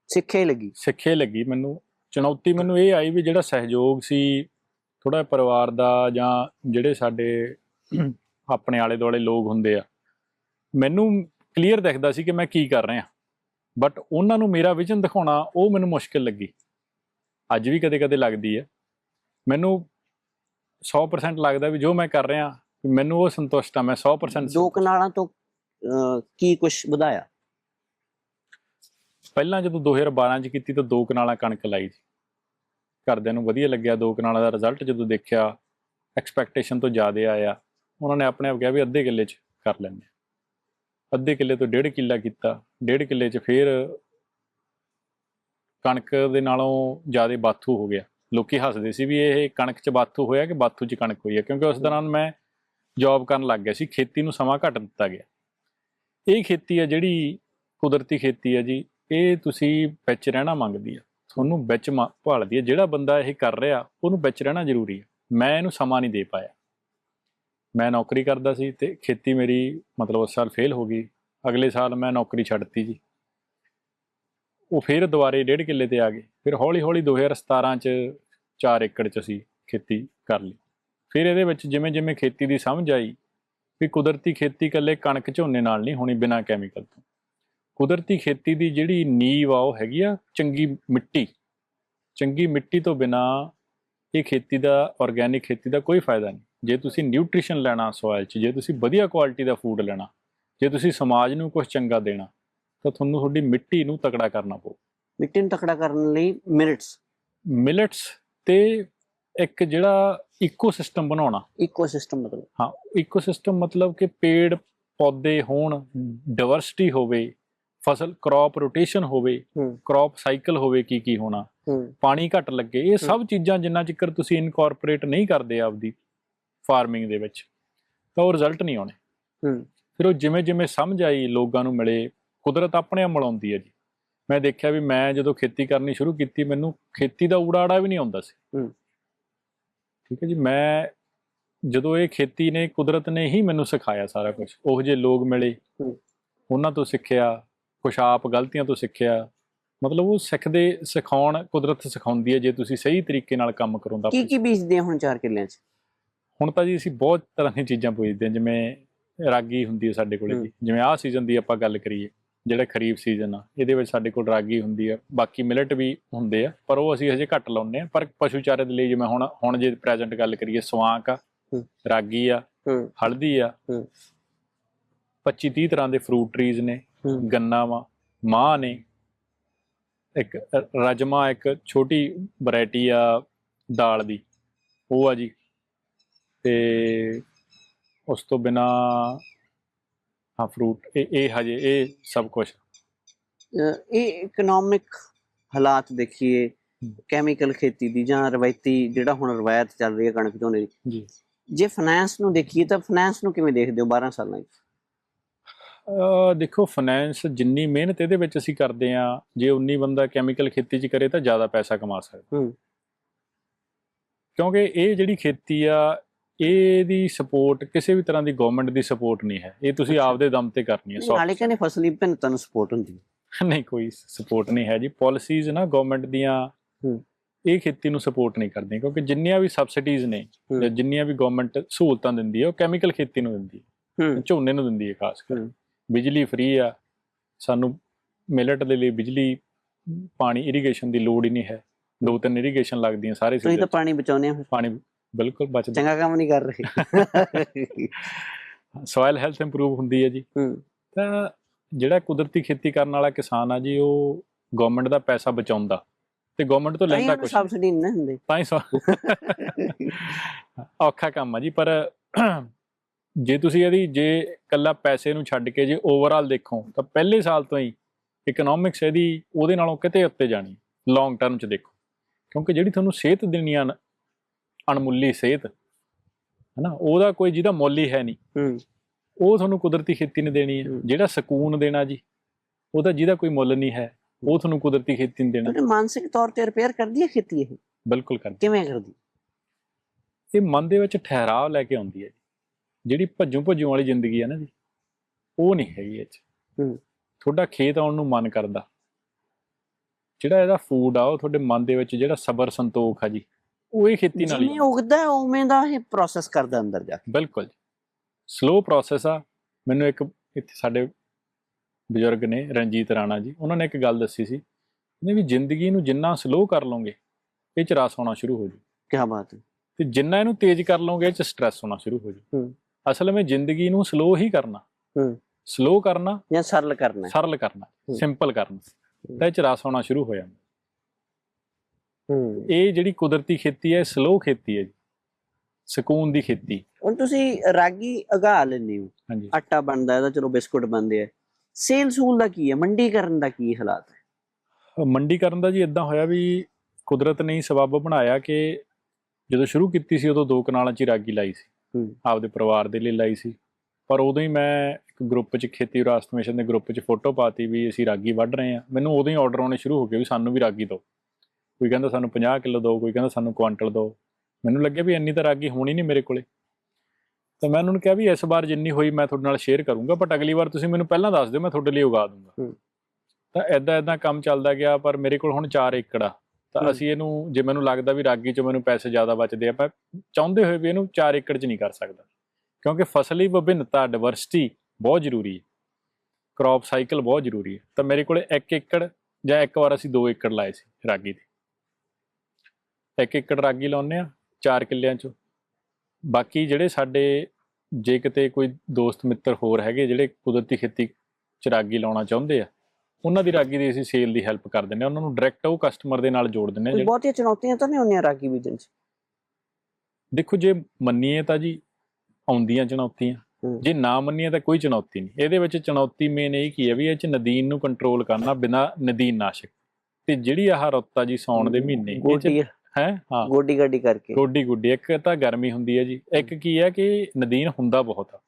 ਸਿੱਖੇ ਲੱਗੀ। ਸਿੱਖੇ ਲੱਗੀ ਮੈਨੂੰ। ਚੁਣੌਤੀ ਮੈਨੂੰ ਇਹ ਆਈ ਵੀ ਜਿਹੜਾ ਸਹਿਯੋਗ ਸੀ ਥੋੜਾ ਪਰਿਵਾਰ ਦਾ ਜਾਂ ਜਿਹੜੇ ਸਾਡੇ *clears throat* ਆਪਣੇ ਆਲੇ ਦੁਆਲੇ ਲੋਕ ਹੁੰਦੇ ਆ ਮੈਨੂੰ ਕਲੀਅਰ ਦਿਖਦਾ ਸੀ ਕਿ ਮੈਂ ਕੀ ਕਰ ਰਿਹਾ। ਬਟ ਉਹਨਾਂ ਨੂੰ ਮੇਰਾ ਵਿਜ਼ਨ ਦਿਖਾਉਣਾ ਉਹ ਮੈਨੂੰ ਮੁਸ਼ਕਿਲ ਲੱਗੀ। ਅੱਜ ਵੀ ਕਦੇ-ਕਦੇ ਲੱਗਦੀ ਹੈ ਮੈਨੂੰ 100% ਲੱਗਦਾ ਵੀ ਜੋ ਮੈਂ ਕਰ ਰਿਹਾ ਮੈਨੂੰ ਉਹ ਸੰਤੁਸ਼ਟ ਆ ਮੈਂ 100% ਦੋ ਕਨਾਲਾਂ ਤੋਂ ਕੀ ਕੁਝ ਵਧਾਇਆ? ਪਹਿਲਾਂ ਜਦੋਂ 2012 ਚ ਕੀਤੀ ਤਾਂ ਦੋ ਕਨਾਲਾਂ ਕਣਕ ਲਾਈ ਸੀ। ਘਰਦਿਆਂ ਨੂੰ ਵਧੀਆ ਲੱਗਿਆ, ਦੋ ਕਨਾਲਾਂ ਦਾ ਰਿਜ਼ਲਟ ਜਦੋਂ ਦੇਖਿਆ ਐਕਸਪੈਕਟੇਸ਼ਨ ਤੋਂ ਜ਼ਿਆਦਾ ਆਇਆ, ਉਹਨਾਂ ਨੇ ਆਪਣੇ ਆਪ ਕਿਹਾ ਵੀ ਅੱਧੇ ਕਿੱਲੇ ਚ ਕਰ ਲੈਂਦੇ ਹਾਂ। ਅੱਧੇ ਕਿੱਲੇ ਤੋਂ ਡੇਢ ਕਿੱਲਾ ਕੀਤਾ, ਡੇਢ ਕਿੱਲੇ ਚ ਫੇਰ ਕਣਕ ਦੇ ਨਾਲੋਂ ਜ਼ਿਆਦਾ ਬਾਥੂ ਹੋ ਗਿਆ। ਲੋਕੀ ਹੱਸਦੇ ਸੀ ਵੀ ਇਹ ਕਣਕ ਚ ਬਾਥੂ ਹੋਇਆ ਕਿ ਬਾਥੂ ਚ ਕਣਕ ਹੋਈ ਹੈ ਕਿਉਂਕਿ ਉਸ ਦੌਰਾਨ ਮੈਂ ਜੌਬ ਕਰਨ ਲੱਗ ਗਿਆ ਸੀ, ਖੇਤੀ ਨੂੰ ਸਮਾਂ ਘੱਟ ਦਿੱਤਾ ਗਿਆ। ਇਹ ਖੇਤੀ ਹੈ ਜਿਹੜੀ ਕੁਦਰਤੀ ਖੇਤੀ ਹੈ ਜੀ, ਇਹ ਤੁਸੀਂ ਵਿੱਚ ਰਹਿਣਾ ਮੰਗਦੀ ਆ। ਤੁਹਾਨੂੰ ਵਿੱਚ ਮ- ਭਾਲਦੀ ਆ ਜਿਹੜਾ ਬੰਦਾ ਇਹ ਕਰ ਰਿਹਾ, ਉਹਨੂੰ ਵਿੱਚ ਰਹਿਣਾ ਜ਼ਰੂਰੀ ਹੈ। ਮੈਂ ਇਹਨੂੰ ਸਮਾਂ ਨਹੀਂ ਦੇ ਪਾਇਆ। ਮੈਂ ਨੌਕਰੀ ਕਰਦਾ ਸੀ ਤੇ ਖੇਤੀ ਮੇਰੀ ਮਤਲਬ ਉਸ ਸਾਲ ਫੇਲ ਹੋ ਗਈ। ਅਗਲੇ ਸਾਲ ਮੈਂ ਨੌਕਰੀ ਛੱਡਤੀ ਜੀ। ਉਹ ਫਿਰ ਦੁਬਾਰੇ ਡੇਢ ਕਿੱਲੇ ਤੇ ਆ ਗਏ। ਫਿਰ ਹੌਲੀ ਹੌਲੀ 2017 ਚ 4 ਏਕੜ ਚ ਅਸੀਂ ਖੇਤੀ ਕਰ ਲਈ। ਫਿਰ ਇਹਦੇ ਵਿੱਚ ਜਿਵੇਂ ਜਿਵੇਂ ਖੇਤੀ ਦੀ ਸਮਝ ਆਈ ਵੀ ਕੁਦਰਤੀ ਖੇਤੀ ਇਕੱਲੇ ਕਣਕ ਝੋਨੇ ਨਾਲ ਨਹੀਂ ਹੋਣੀ ਬਿਨਾਂ ਕੈਮੀਕਲ ਤੋਂ। ਕੁਦਰਤੀ ਖੇਤੀ ਦੀ ਜਿਹੜੀ ਨੀਂਵ ਆ ਉਹ ਹੈਗੀ ਆ ਚੰਗੀ ਮਿੱਟੀ। ਚੰਗੀ ਮਿੱਟੀ ਤੋਂ ਬਿਨਾ ਇਹ ਖੇਤੀ ਦਾ ਆਰਗੇਨਿਕ ਖੇਤੀ ਦਾ ਕੋਈ ਫਾਇਦਾ ਨਹੀਂ। ਜੇ ਤੁਸੀਂ ਨਿਊਟ੍ਰੀਸ਼ਨ ਲੈਣਾ ਸੋਇਲ 'ਚ ਜੇ ਤੁਸੀਂ ਵਧੀਆ ਕੁਆਲਿਟੀ ਦਾ ਫੂਡ ਲੈਣਾ ਜੇ ਤੁਸੀਂ ਸਮਾਜ ਨੂੰ ਕੁਝ ਚੰਗਾ ਦੇਣਾ ਤਾਂ ਤੁਹਾਨੂੰ ਤੁਹਾਡੀ ਮਿੱਟੀ ਨੂੰ ਤਕੜਾ ਕਰਨਾ ਪਊ। ਮਿੱਟੀ ਨੂੰ ਤਕੜਾ ਕਰਨ ਲਈ ਮਿਲਟਸ ਮਿਲਟਸ ਤੇ ਇੱਕ ਜਿਹੜਾ ਇਕੋਸਿਸਟਮ ਬਣਾਉਣਾ। ਇਕੋਸਿਸਟਮ ਮਤਲਬ। ਹਾਂ ਇਕੋਸਿਸਟਮ ਮਤਲਬ ਕਿ ਪੇੜ ਪੌਦੇ ਹੋਣ ਡਾਈਵਰਸਿਟੀ ਹੋਵੇ ਫਸਲ ਕ੍ਰੌਪ ਰੋਟੇਸ਼ਨ ਹੋਵੇ ਕ੍ਰੌਪ ਸਾਈਕਲ ਹੋਵੇ ਕੀ ਕੀ ਹੋਣਾ ਪਾਣੀ ਘੱਟ ਲੱਗੇ ਇਹ ਸਭ ਚੀਜ਼ਾਂ ਜਿੰਨਾ ਚਿਕਰ ਤੁਸੀਂ ਇਨਕੋਰਪੋਰੇਟ ਨਹੀਂ ਕਰਦੇ ਆਪਦੀ ਫਾਰਮਿੰਗ ਦੇ ਵਿੱਚ ਤਾਂ ਉਹ ਰਿਜ਼ਲਟ ਨਹੀਂ ਆਉਣੇ। ਫਿਰ ਉਹ ਜਿਵੇਂ ਜਿਵੇਂ ਸਮਝ ਆਈ ਲੋਕਾਂ ਨੂੰ ਮਿਲੇ ਕੁਦਰਤ ਆਪਣੇ ਆਪ ਮਿਲਾਉਂਦੀ ਹੈ ਜੀ। ਮੈਂ ਦੇਖਿਆ ਵੀ ਮੈਂ ਜਦੋਂ ਖੇਤੀ ਕਰਨੀ ਸ਼ੁਰੂ ਕੀਤੀ ਮੈਨੂੰ ਖੇਤੀ ਦਾ ਊੜਾ-ਆੜਾ ਵੀ ਨਹੀਂ ਆਉਂਦਾ ਸੀ। ਠੀਕ ਹੈ ਜੀ ਮੈਂ ਜਦੋਂ ਇਹ ਖੇਤੀ ਨੇ ਕੁਦਰਤ ਨੇ ਹੀ ਮੈਨੂੰ ਸਿਖਾਇਆ ਸਾਰਾ ਕੁਝ ਉਹ ਜਿਹੇ ਲੋਕ ਮਿਲੇ। ਉਹਨਾਂ ਤੋਂ ਸਿੱਖਿਆ ਕੁਛ ਆਪ ਗਲਤੀਆਂ ਤੋਂ ਸਿੱਖਿਆ ਮਤਲਬ ਉਹ ਸਿੱਖਦੇ ਸਿਖਾਉਣ ਕੁਦਰਤ ਸਿਖਾਉਂਦੀ ਹੈ ਜੇ ਤੁਸੀਂ ਸਹੀ ਤਰੀਕੇ ਨਾਲ ਕੰਮ ਕਰੋ ਤਾਂ ਕੀ ਕੀ ਬੀਜਦੇ ਹੁਣ 4 ਕਿੱਲਿਆਂ ਚ ਹੁਣ ਤਾਂ ਜੀ ਅਸੀਂ ਬਹੁਤ ਤਰ੍ਹਾਂ ਦੀਆਂ ਚੀਜ਼ਾਂ ਪੁੱਜਦੇ ਹਾਂ ਜਿਵੇਂ ਰਾਗੀ ਹੁੰਦੀ ਹੈ ਸਾਡੇ ਕੋਲੇ। ਜੀ ਜਿਵੇਂ ਆਹ ਸੀਜ਼ਨ ਦੀ ਆਪਾਂ ਗੱਲ ਕਰੀਏ ਜਿਹੜਾ ਖਰੀਫ ਸੀਜ਼ਨ ਆ ਇਹਦੇ ਵਿੱਚ ਸਾਡੇ ਕੋਲ ਰਾਗੀ ਹੁੰਦੀ ਆ ਬਾਕੀ ਮਿਲਟ ਵੀ ਹੁੰਦੇ ਆ ਪਰ ਉਹ ਅਸੀਂ ਹਜੇ ਘੱਟ ਲਾਉਂਦੇ ਆ ਪਰ ਪਸ਼ੂ ਚਾਰੇ ਦੇ ਲਈ ਜਿਵੇਂ ਹੁਣ ਹੁਣ ਜੇ ਪ੍ਰੈਜ਼ੈਂਟ ਗੱਲ ਕਰੀਏ ਸਵਾਂਕ ਆ। ਰਾਗੀ ਆ ਹਲਦੀ ਆ ਹੂੰ। 25 30 ਤਰ੍ਹਾਂ ਦੇ ਫਰੂਟ ਟਰੀਜ਼ ਨੇ ਗੰਨਾ ਵਾ। ਮਾਹ ਨੇ ਇੱਕ ਰਾਜਮਾ ਇੱਕ ਛੋਟੀ ਵੈਰਾਈਟੀ ਆ ਦਾਲ ਦੀ। ਉਹ ਆ ਜੀ। ਤੇ ਉਸ ਤੋਂ ਬਿਨਾ ਹਾਂ ਫਰੂਟ ਇਹ ਇਹ ਹਜੇ ਇਹ ਸਭ ਕੁਝ ਇਹ ਇਕਨੋਮਿਕ ਹਾਲਾਤ ਦੇਖੀਏ। ਕੈਮੀਕਲ ਖੇਤੀ ਦੀ ਜਾਂ ਰਵਾਇਤੀ ਜਿਹੜਾ ਹੁਣ ਰਵਾਇਤ ਚੱਲ ਰਹੀ ਹੈ ਕਣਕ ਝੋਨੇ ਦੀ। ਜੀ। ਜੇ ਫਾਈਨੈਂਸ ਨੂੰ ਦੇਖੀਏ ਤਾਂ ਫਾਈਨੈਂਸ ਨੂੰ ਕਿਵੇਂ ਦੇਖਦੇ ਹੋ 12 ਸਾਲਾਂ 'ਚ ਅਹ ਦੇਖੋ ਫਾਈਨੈਂਸ ਜਿੰਨੀ ਮਿਹਨਤ ਇਹਦੇ ਵਿੱਚ ਅਸੀਂ ਕਰਦੇ ਆ ਜੇ ਉਨੀ ਬੰਦਾ ਕੈਮੀਕਲ ਖੇਤੀ 'ਚ ਕਰੇ ਤਾਂ ਜ਼ਿਆਦਾ ਪੈਸਾ ਕਮਾ ਸਕਦਾ ਹੂੰ। ਕਿਉਂਕਿ ਇਹ ਜਿਹੜੀ ਖੇਤੀ ਆ ਇਹਦੀ ਸਪੋਰਟ ਕਿਸੇ ਵੀ ਤਰ੍ਹਾਂ ਦੀ ਗਵਰਨਮੈਂਟ ਦੀ ਸਪੋਰਟ ਨਹੀਂ ਹੈ ਇਹ ਤੁਸੀਂ। ਆਪਦੇ ਦਮ ਤੇ ਕਰਨੀ ਹੈ ਨਾਲੇ ਕਹਿੰਦੇ ਫਸਲੀ ਵਿਭਿੰਨਤਾ ਨੂੰ ਸਪੋਰਟ ਹੁੰਦੀ ਨਹੀਂ ਕੋਈ ਸਪੋਰਟ ਨਹੀਂ ਹੈ ਜੀ ਪਾਲਿਸੀਜ਼ ਨਾ ਗਵਰਨਮੈਂਟ ਦੀਆਂ। ਇਹ ਖੇਤੀ ਨੂੰ ਸਪੋਰਟ ਨਹੀਂ ਕਰਦੀਆਂ ਕਿਉਂਕਿ ਜਿੰਨੀਆਂ ਵੀ ਸਬਸਿਡੀਜ਼ ਨੇ। ਜਾਂ ਜਿੰਨੀਆਂ ਵੀ ਗਵਰਨਮੈਂਟ ਸਹੂਲਤਾਂ ਦਿੰਦੀ ਹੈ ਉਹ ਕੈਮੀਕਲ ਖੇਤੀ ਨੂੰ ਦਿੰਦੀ ਹੈ ਝੋਨੇ ਨੂੰ ਦਿੰਦੀ ਹੈ ਖਾਸ ਕਰ। ਬਿਜਲੀ ਫ੍ਰੀ ਆ ਸਾਨੂੰ ਮਿਲਟ ਦੇ ਲਈ ਬਿਜਲੀ ਪਾਣੀ ਇਰੀਗੇਸ਼ਨ ਦੀ ਲੋੜ ਹੀ ਨਹੀਂ ਹੈ। ਦੋ ਤਿੰਨ ਇਰੀਗੇਸ਼ਨ ਲੱਗਦੀਆਂ ਸਾਰੇ ਤੁਸੀਂ ਤਾਂ ਪਾਣੀ ਬਚਾਉਂਦੇ ਹੋ ਪਾਣੀ ਬਿਲਕੁਲ ਬਚਦਾ। ਚੰਗਾ ਕੰਮ ਨਹੀਂ ਕਰ ਰਹੇ। ਸੋਇਲ ਹੈਲਥ ਇੰਪਰੂਵ ਹੁੰਦੀ ਹੈ ਜੀ। ਤਾਂ ਜਿਹੜਾ ਕੁਦਰਤੀ ਖੇਤੀ ਕਰਨ ਵਾਲਾ ਕਿਸਾਨ ਆ ਜੀ ਉਹ ਗਵਰਨਮੈਂਟ ਦਾ ਪੈਸਾ ਬਚਾਉਂਦਾ। ਤੇ ਗਵਰਨਮੈਂਟ ਤੋਂ ਲੈਂਦਾ ਕੁਝ ਸਬਸਿਡੀ ਨਹੀਂ। ਹੁੰਦੇ। ਤਾਂ ਹੀ *laughs* ਔਖਾ ਕੰਮ ਆ ਜੀ ਪਰ ਜੇ ਤੁਸੀਂ ਇਹਦੀ ਜੇ ਕੱਲਾ ਪੈਸੇ ਨੂੰ ਛੱਡ ਕੇ ਜੇ ਓਵਰਆਲ ਦੇਖੋ ਤਾਂ ਪਹਿਲੇ ਸਾਲ ਤੋਂ ਹੀ ਇਕਨੋਮਿਕਸ ਇਹਦੀ ਉਹਦੇ ਨਾਲੋਂ ਕਿਤੇ ਉੱਤੇ ਜਾਣੀ ਲੌਂਗ ਟਰਮ ਚ ਦੇਖੋ। ਕਿਉਂਕਿ ਜਿਹੜੀ ਤੁਹਾਨੂੰ ਸਿਹਤ ਦੇਣੀ ਆ ਅਣਮੁੱਲੀ ਸਿਹਤ ਹਨਾ ਉਹਦਾ ਕੋਈ ਜਿਹਦਾ ਮੁੱਲ ਹੀ ਹੈ ਨਹੀਂ। ਹੂੰ। ਉਹ ਤੁਹਾਨੂੰ ਕੁਦਰਤੀ ਖੇਤੀ ਨੇ ਦੇਣੀ ਹੈ ਹੂੰ। ਜਿਹੜਾ ਸਕੂਨ ਦੇਣਾ ਜੀ ਉਹਦਾ ਜਿਹਦਾ ਕੋਈ ਮੁੱਲ ਨਹੀਂ ਹੈ ਉਹ ਤੁਹਾਨੂੰ ਕੁਦਰਤੀ ਖੇਤੀ ਨੇ ਦੇਣਾ। ਮਾਨਸਿਕ ਤੌਰ ਤੇ ਰਿਪੇਅਰ ਕਰਦੀ ਹੈ ਖੇਤੀ ਇਹ? ਬਿਲਕੁਲ ਕਰ ਕਿਵੇਂ ਕਰਦੀ? ਇਹ ਮਨ ਦੇ ਵਿੱਚ ਠਹਿਰਾਵ ਲੈ ਕੇ ਆਉਂਦੀ ਹੈ ਜਿਹੜੀ ਭੱਜੂ ਭੱਜੂ ਵਾਲੀ ਜ਼ਿੰਦਗੀ ਹੈ ਨਾ ਜੀ ਉਹ ਨਹੀਂ ਹੈਗੀ ਇਹ 'ਚ। ਹੂੰ। ਤੁਹਾਡਾ ਖੇਤ ਆਉਣ ਨੂੰ ਮਨ ਕਰਦਾ। ਜਿਹੜਾ ਇਹਦਾ ਫੂਡ ਆ ਉਹ ਤੁਹਾਡੇ ਮਨ ਦੇ ਵਿੱਚ ਜਿਹੜਾ ਸਬਰ ਸੰਤੋਖ ਆ ਜੀ ਉਹ ਇਹ ਖੇਤੀ ਨਾਲ ਹੀ ਜਿਵੇਂ ਉਗਦਾ ਹੈ, ਉਵੇਂ ਦਾ ਇਹ ਪ੍ਰੋਸੈਸ ਕਰਦਾ ਅੰਦਰ ਜਾ ਕੇ। ਬਿਲਕੁਲ ਸਲੋ ਪ੍ਰੋਸੈਸ ਆ। ਮੈਨੂੰ ਇੱਕ ਇੱਥੇ ਸਾਡੇ ਬਜ਼ੁਰਗ ਨੇ ਰਣਜੀਤ ਰਾਣਾ ਜੀ ਉਹਨਾਂ ਨੇ ਇੱਕ ਗੱਲ ਦੱਸੀ ਸੀ ਕਹਿੰਦੇ ਵੀ ਜ਼ਿੰਦਗੀ ਨੂੰ ਜਿੰਨਾ ਸਲੋ ਕਰ ਲਓਗੇ ਇਹ ਚ ਰਸ ਹੋਣਾ ਸ਼ੁਰੂ ਹੋ ਜੂ। ਕੀ ਬਾਤ ਹੈ। ਤੇ ਜਿੰਨਾ ਇਹਨੂੰ ਤੇਜ਼ ਕਰ ਲਓਗੇ ਇਹ ਚ ਸਟ੍ਰੈਸ ਹੋਣਾ ਸ਼ੁਰੂ ਹੋ ਜੂ। ਹੂੰ। ਅਸਲ ਵਿੱਚ ਜ਼ਿੰਦਗੀ ਨੂੰ ਸਲੋ ਹੀ ਕਰਨਾ। ਹੂੰ। ਸਲੋ ਕਰਨਾ ਜਾਂ ਸਰਲ ਕਰਨਾ। ਸਰਲ ਕਰਨਾ। ਸਿੰਪਲ ਕਰਨਾ। ਤਾਂ ਇਹ ਚ ਰਸ ਹੋਣਾ ਸ਼ੁਰੂ ਹੋ ਜਾਂਦਾ। ਹੂੰ। ਇਹ ਜਿਹੜੀ ਕੁਦਰਤੀ ਖੇਤੀ ਹੈ ਸਲੋ ਖੇਤੀ ਹੈ ਜੀ। ਸਕੂਨ ਦੀ ਖੇਤੀ। ਹੁਣ ਤੁਸੀਂ ਰਾਗੀ ਅਗਾ ਲੈਂਦੇ ਹੋ। ਆਟਾ ਬਣਦਾ ਇਹਦਾ ਚਲੋ ਬਿਸਕੁਟ ਬਣਦੇ ਆ। ਸੇਲ ਸੂਲ ਦਾ ਕੀ ਹੈ? ਮੰਡੀ ਕਰਨ ਦਾ ਕੀ ਹਾਲਾਤ ਹੈ? ਮੰਡੀਕਰਨ ਦਾ ਜੀ ਇਦਾਂ ਹੋਇਆ ਵੀ ਕੁਦਰਤ ਨੇ ਹੀ ਸਬੱਬ ਬਣਾਇਆ ਕਿ ਜਦੋਂ ਸ਼ੁਰੂ ਕੀਤੀ ਸੀ ਉਦੋਂ ਦੋ ਕਨਾਲਾਂ 'ਚ ਰਾਗੀ ਲਾਈ ਸੀ। ਆਪਦੇ ਪਰਿਵਾਰ ਦੇ ਲਈ ਲਾਈ ਸੀ। ਪਰ ਉਦੋਂ ਹੀ ਮੈਂ ਇੱਕ ਗਰੁੱਪ 'ਚ ਖੇਤੀ ਵਿਰਾਸਤ ਮਿਸ਼ਨ ਦੇ ਗਰੁੱਪ 'ਚ ਫੋਟੋ ਪਾਤੀ ਵੀ ਅਸੀਂ ਰਾਗੀ ਵੱਢ ਰਹੇ ਹਾਂ। ਮੈਨੂੰ ਉਦੋਂ ਹੀ ਆਰਡਰ ਆਉਣੇ ਸ਼ੁਰੂ ਹੋ ਗਏ ਵੀ ਸਾਨੂੰ ਵੀ ਰਾਗੀ ਦਿਓ ਕੋਈ ਕਹਿੰਦਾ ਸਾਨੂੰ 50 ਕਿਲੋ ਦਿਓ ਕੋਈ ਕਹਿੰਦਾ ਸਾਨੂੰ ਕੁਆਂਟਲ ਦਿਓ ਮੈਨੂੰ ਲੱਗਿਆ ਵੀ ਇੰਨੀ ਤਾਂ ਰਾਗੀ ਹੋਣੀ ਨਹੀਂ ਮੇਰੇ ਕੋਲੇ। ਤਾਂ ਮੈਂ ਉਹਨਾਂ ਨੂੰ ਕਿਹਾ ਵੀ ਇਸ ਵਾਰ ਜਿੰਨੀ ਹੋਈ ਮੈਂ ਤੁਹਾਡੇ ਨਾਲ ਸ਼ੇਅਰ ਕਰੂੰਗਾ ਬਟ ਅਗਲੀ ਵਾਰ ਤੁਸੀਂ ਮੈਨੂੰ ਪਹਿਲਾਂ ਦੱਸ ਦਿਓ ਮੈਂ ਤੁਹਾਡੇ ਲਈ ਉਗਾ ਦੂੰਗਾ। ਤਾਂ ਐਦਾਂ ਐਦਾਂ ਕੰਮ ਚੱਲਦਾ ਗਿਆ ਪਰ ਮੇਰੇ ਕੋਲ ਹੁਣ 4 ਏਕੜ ਆ। ਤਾਂ। ਅਸੀਂ ਇਹਨੂੰ ਜੇ ਮੈਨੂੰ ਲੱਗਦਾ ਵੀ ਰਾਗੀ ਚੋਂ ਮੈਨੂੰ ਪੈਸੇ ਜ਼ਿਆਦਾ ਬਚਦੇ ਆ ਪਰ ਚਾਹੁੰਦੇ ਹੋਏ ਵੀ ਇਹਨੂੰ 4 ਏਕੜ 'ਚ ਨਹੀਂ ਕਰ ਸਕਦਾ। ਕਿਉਂਕਿ ਫਸਲੀ ਵਿਭਿੰਨਤਾ ਡਿਵਰਸਿਟੀ ਬਹੁਤ ਜ਼ਰੂਰੀ ਹੈ। ਕ੍ਰੌਪ ਸਾਈਕਲ ਬਹੁਤ ਜ਼ਰੂਰੀ ਹੈ। ਤਾਂ ਮੇਰੇ ਕੋਲੇ 1 ਏਕੜ ਜਾਂ ਇੱਕ ਵਾਰ ਅਸੀਂ 2 ਏਕੜ ਲਾਏ ਸੀ ਰਾਗੀ ਦੇ। 1 ਏਕੜ ਰਾਗੀ ਲਾਉਂਦੇ ਆ 4 ਕਿੱਲਿਆਂ 'ਚ। ਬਾਕੀ ਜਿਹੜੇ ਸਾਡੇ ਜੇ ਕਿਤੇ ਕੋਈ ਦੋਸਤ ਮਿੱਤਰ ਹੋਰ ਹੈਗੇ ਜਿਹੜੇ ਕੁਦਰਤੀ ਖੇਤੀ 'ਚ ਰਾਗੀ ਲਾਉਣਾ ਚਾਹੁੰਦੇ ਆ ਉਹਨਾਂ ਦੀ ਰਾਗੀ ਦੀ ਅਸੀਂ ਸੇਲ ਦੀ ਹੈਲਪ ਕਰ ਦਿੰਦੇ ਆ ਉਹਨਾਂ ਨੂੰ ਡਾਇਰੈਕਟ ਉਹ ਕਸਟਮਰ ਦੇ ਨਾਲ ਜੋੜ ਦਿੰਦੇ ਆ ਕੋਈ ਬਹੁਤੀਆਂ ਚੁਣੌਤੀਆਂ ਤਾਂ ਨਹੀਂ ਹੁੰਦੀਆਂ ਰਾਗੀ ਬੀਜਣ ਚ? ਦੇਖੋ ਜੇ ਮੰਨੀਏ ਤਾਂ ਜੀ ਆਉਂਦੀਆਂ ਚੁਣੌਤੀਆਂ। ਜੇ ਨਾ ਮੰਨੀਏ ਤਾਂ ਕੋਈ ਚੁਣੌਤੀ ਨਹੀਂ। ਇਹਦੇ ਵਿੱਚ ਚੁਣੌਤੀ ਮੇਨ ਇਹ ਕੀ ਹੈ ਵੀ ਇਹ ਚ ਨਦੀਨ ਨੂੰ ਕੰਟਰੋਲ ਕਰਨਾ ਬਿਨਾ ਨਦੀਨ ਨਾਸ਼ਕ। ਤੇ ਜਿਹੜੀ ਆਹ ਰੁੱਤ ਆ ਜੀ ਸੌਣ ਦੇ ਮਹੀਨੇ ਇਹ ਚ ਹੈ? ਹਾਂ। ਗੋਡੀ ਗਾਡੀ ਕਰਕੇ। ਗੋਡੀ ਗੁੱਡੀ ਇੱਕ ਤਾਂ ਗਰਮੀ ਹੁੰਦੀ ਹੈ ਜੀ। ਇੱਕ ਕੀ ਹੈ ਕਿ ਨਦੀਨ ਹੁੰਦਾ ਬਹੁਤ ਆ।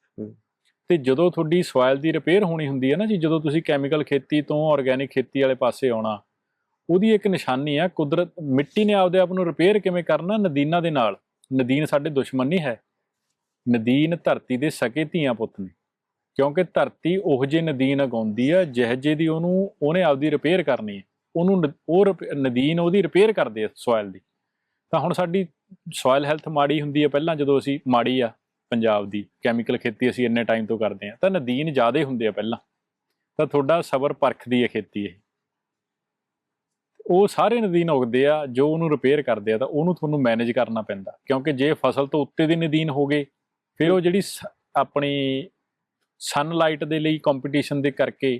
ਤੇ ਜਦੋਂ ਤੁਹਾਡੀ ਸੋਇਲ ਦੀ ਰਿਪੇਅਰ ਹੋਣੀ ਹੁੰਦੀ ਹੈ ਨਾ ਜੀ, ਜਦੋਂ ਤੁਸੀਂ ਕੈਮੀਕਲ ਖੇਤੀ ਤੋਂ ਆਰਗੇਨਿਕ ਖੇਤੀ ਵਾਲੇ ਪਾਸੇ ਆਉਣਾ, ਉਹਦੀ ਇੱਕ ਨਿਸ਼ਾਨੀ ਆ, ਕੁਦਰਤ, ਮਿੱਟੀ ਨੇ ਆਪਦੇ ਆਪ ਨੂੰ ਰਿਪੇਅਰ ਕਿਵੇਂ ਕਰਨਾ ਨਦੀਨਾਂ ਦੇ ਨਾਲ? ਨਦੀਨ ਸਾਡੇ ਦੁਸ਼ਮਣ ਨਹੀਂ ਹੈ। ਨਦੀਨ ਧਰਤੀ ਦੇ ਸਕੇ ਧੀਆਂ ਪੁੱਤ ਨੇ। ਕਿਉਂਕਿ ਧਰਤੀ ਉਹ ਜੇ ਨਦੀਨ ਉਗਾਉਂਦੀ ਆ ਜਿਹਜੇ ਦੀ ਉਹਨੂੰ, ਉਹਨੇ ਆਪਦੀ ਰਿਪੇਅਰ ਕਰਨੀ ਹੈ। ਉਹਨੂੰ ਨ- ਉਹ ਰਿਪ- ਨਦੀਨ ਉਹਦੀ ਰਿਪੇਅਰ ਕਰਦੇ ਆ ਸੋਇਲ ਦੀ। ਤਾਂ ਹੁਣ ਸਾਡੀ ਸੋਇਲ ਹੈਲਥ ਮਾੜੀ ਹੁੰਦੀ ਹੈ ਪਹਿਲਾਂ ਜਦੋਂ ਅਸੀਂ ਮਾੜੀ ਆ ਪੰਜਾਬ ਦੀ ਕੈਮੀਕਲ ਖੇਤੀ ਅਸੀਂ ਇੰਨੇ ਟਾਈਮ ਤੋਂ ਕਰਦੇ ਆ ਤਾਂ ਨਦੀਨ ਜ਼ਿਆਦੇ ਹੁੰਦੇ ਆ ਪਹਿਲਾਂ। ਤਾਂ ਤੁਹਾਡਾ ਸਬਰ ਪਰਖਦੀ ਹੈ ਖੇਤੀ ਇਹ। ਉਹ ਸਾਰੇ ਨਦੀਨ ਉਗਦੇ ਆ, ਜੋ ਉਹਨੂੰ ਰਿਪੇਅਰ ਕਰਦੇ ਆ, ਤਾਂ ਉਹਨੂੰ ਤੁਹਾਨੂੰ ਮੈਨੇਜ ਕਰਨਾ ਪੈਂਦਾ। ਕਿਉਂਕਿ ਜੇ ਫਸਲ ਤੋਂ ਉੱਤੇ ਦੀ ਨਦੀਨ ਹੋ ਗਏ, ਫਿਰ ਉਹ ਜਿਹੜੀ ਸ- ਆਪਣੀ ਸਨਲਾਈਟ ਦੇ ਲਈ ਕੰਪੀਟੀਸ਼ਨ ਦੇ ਕਰਕੇ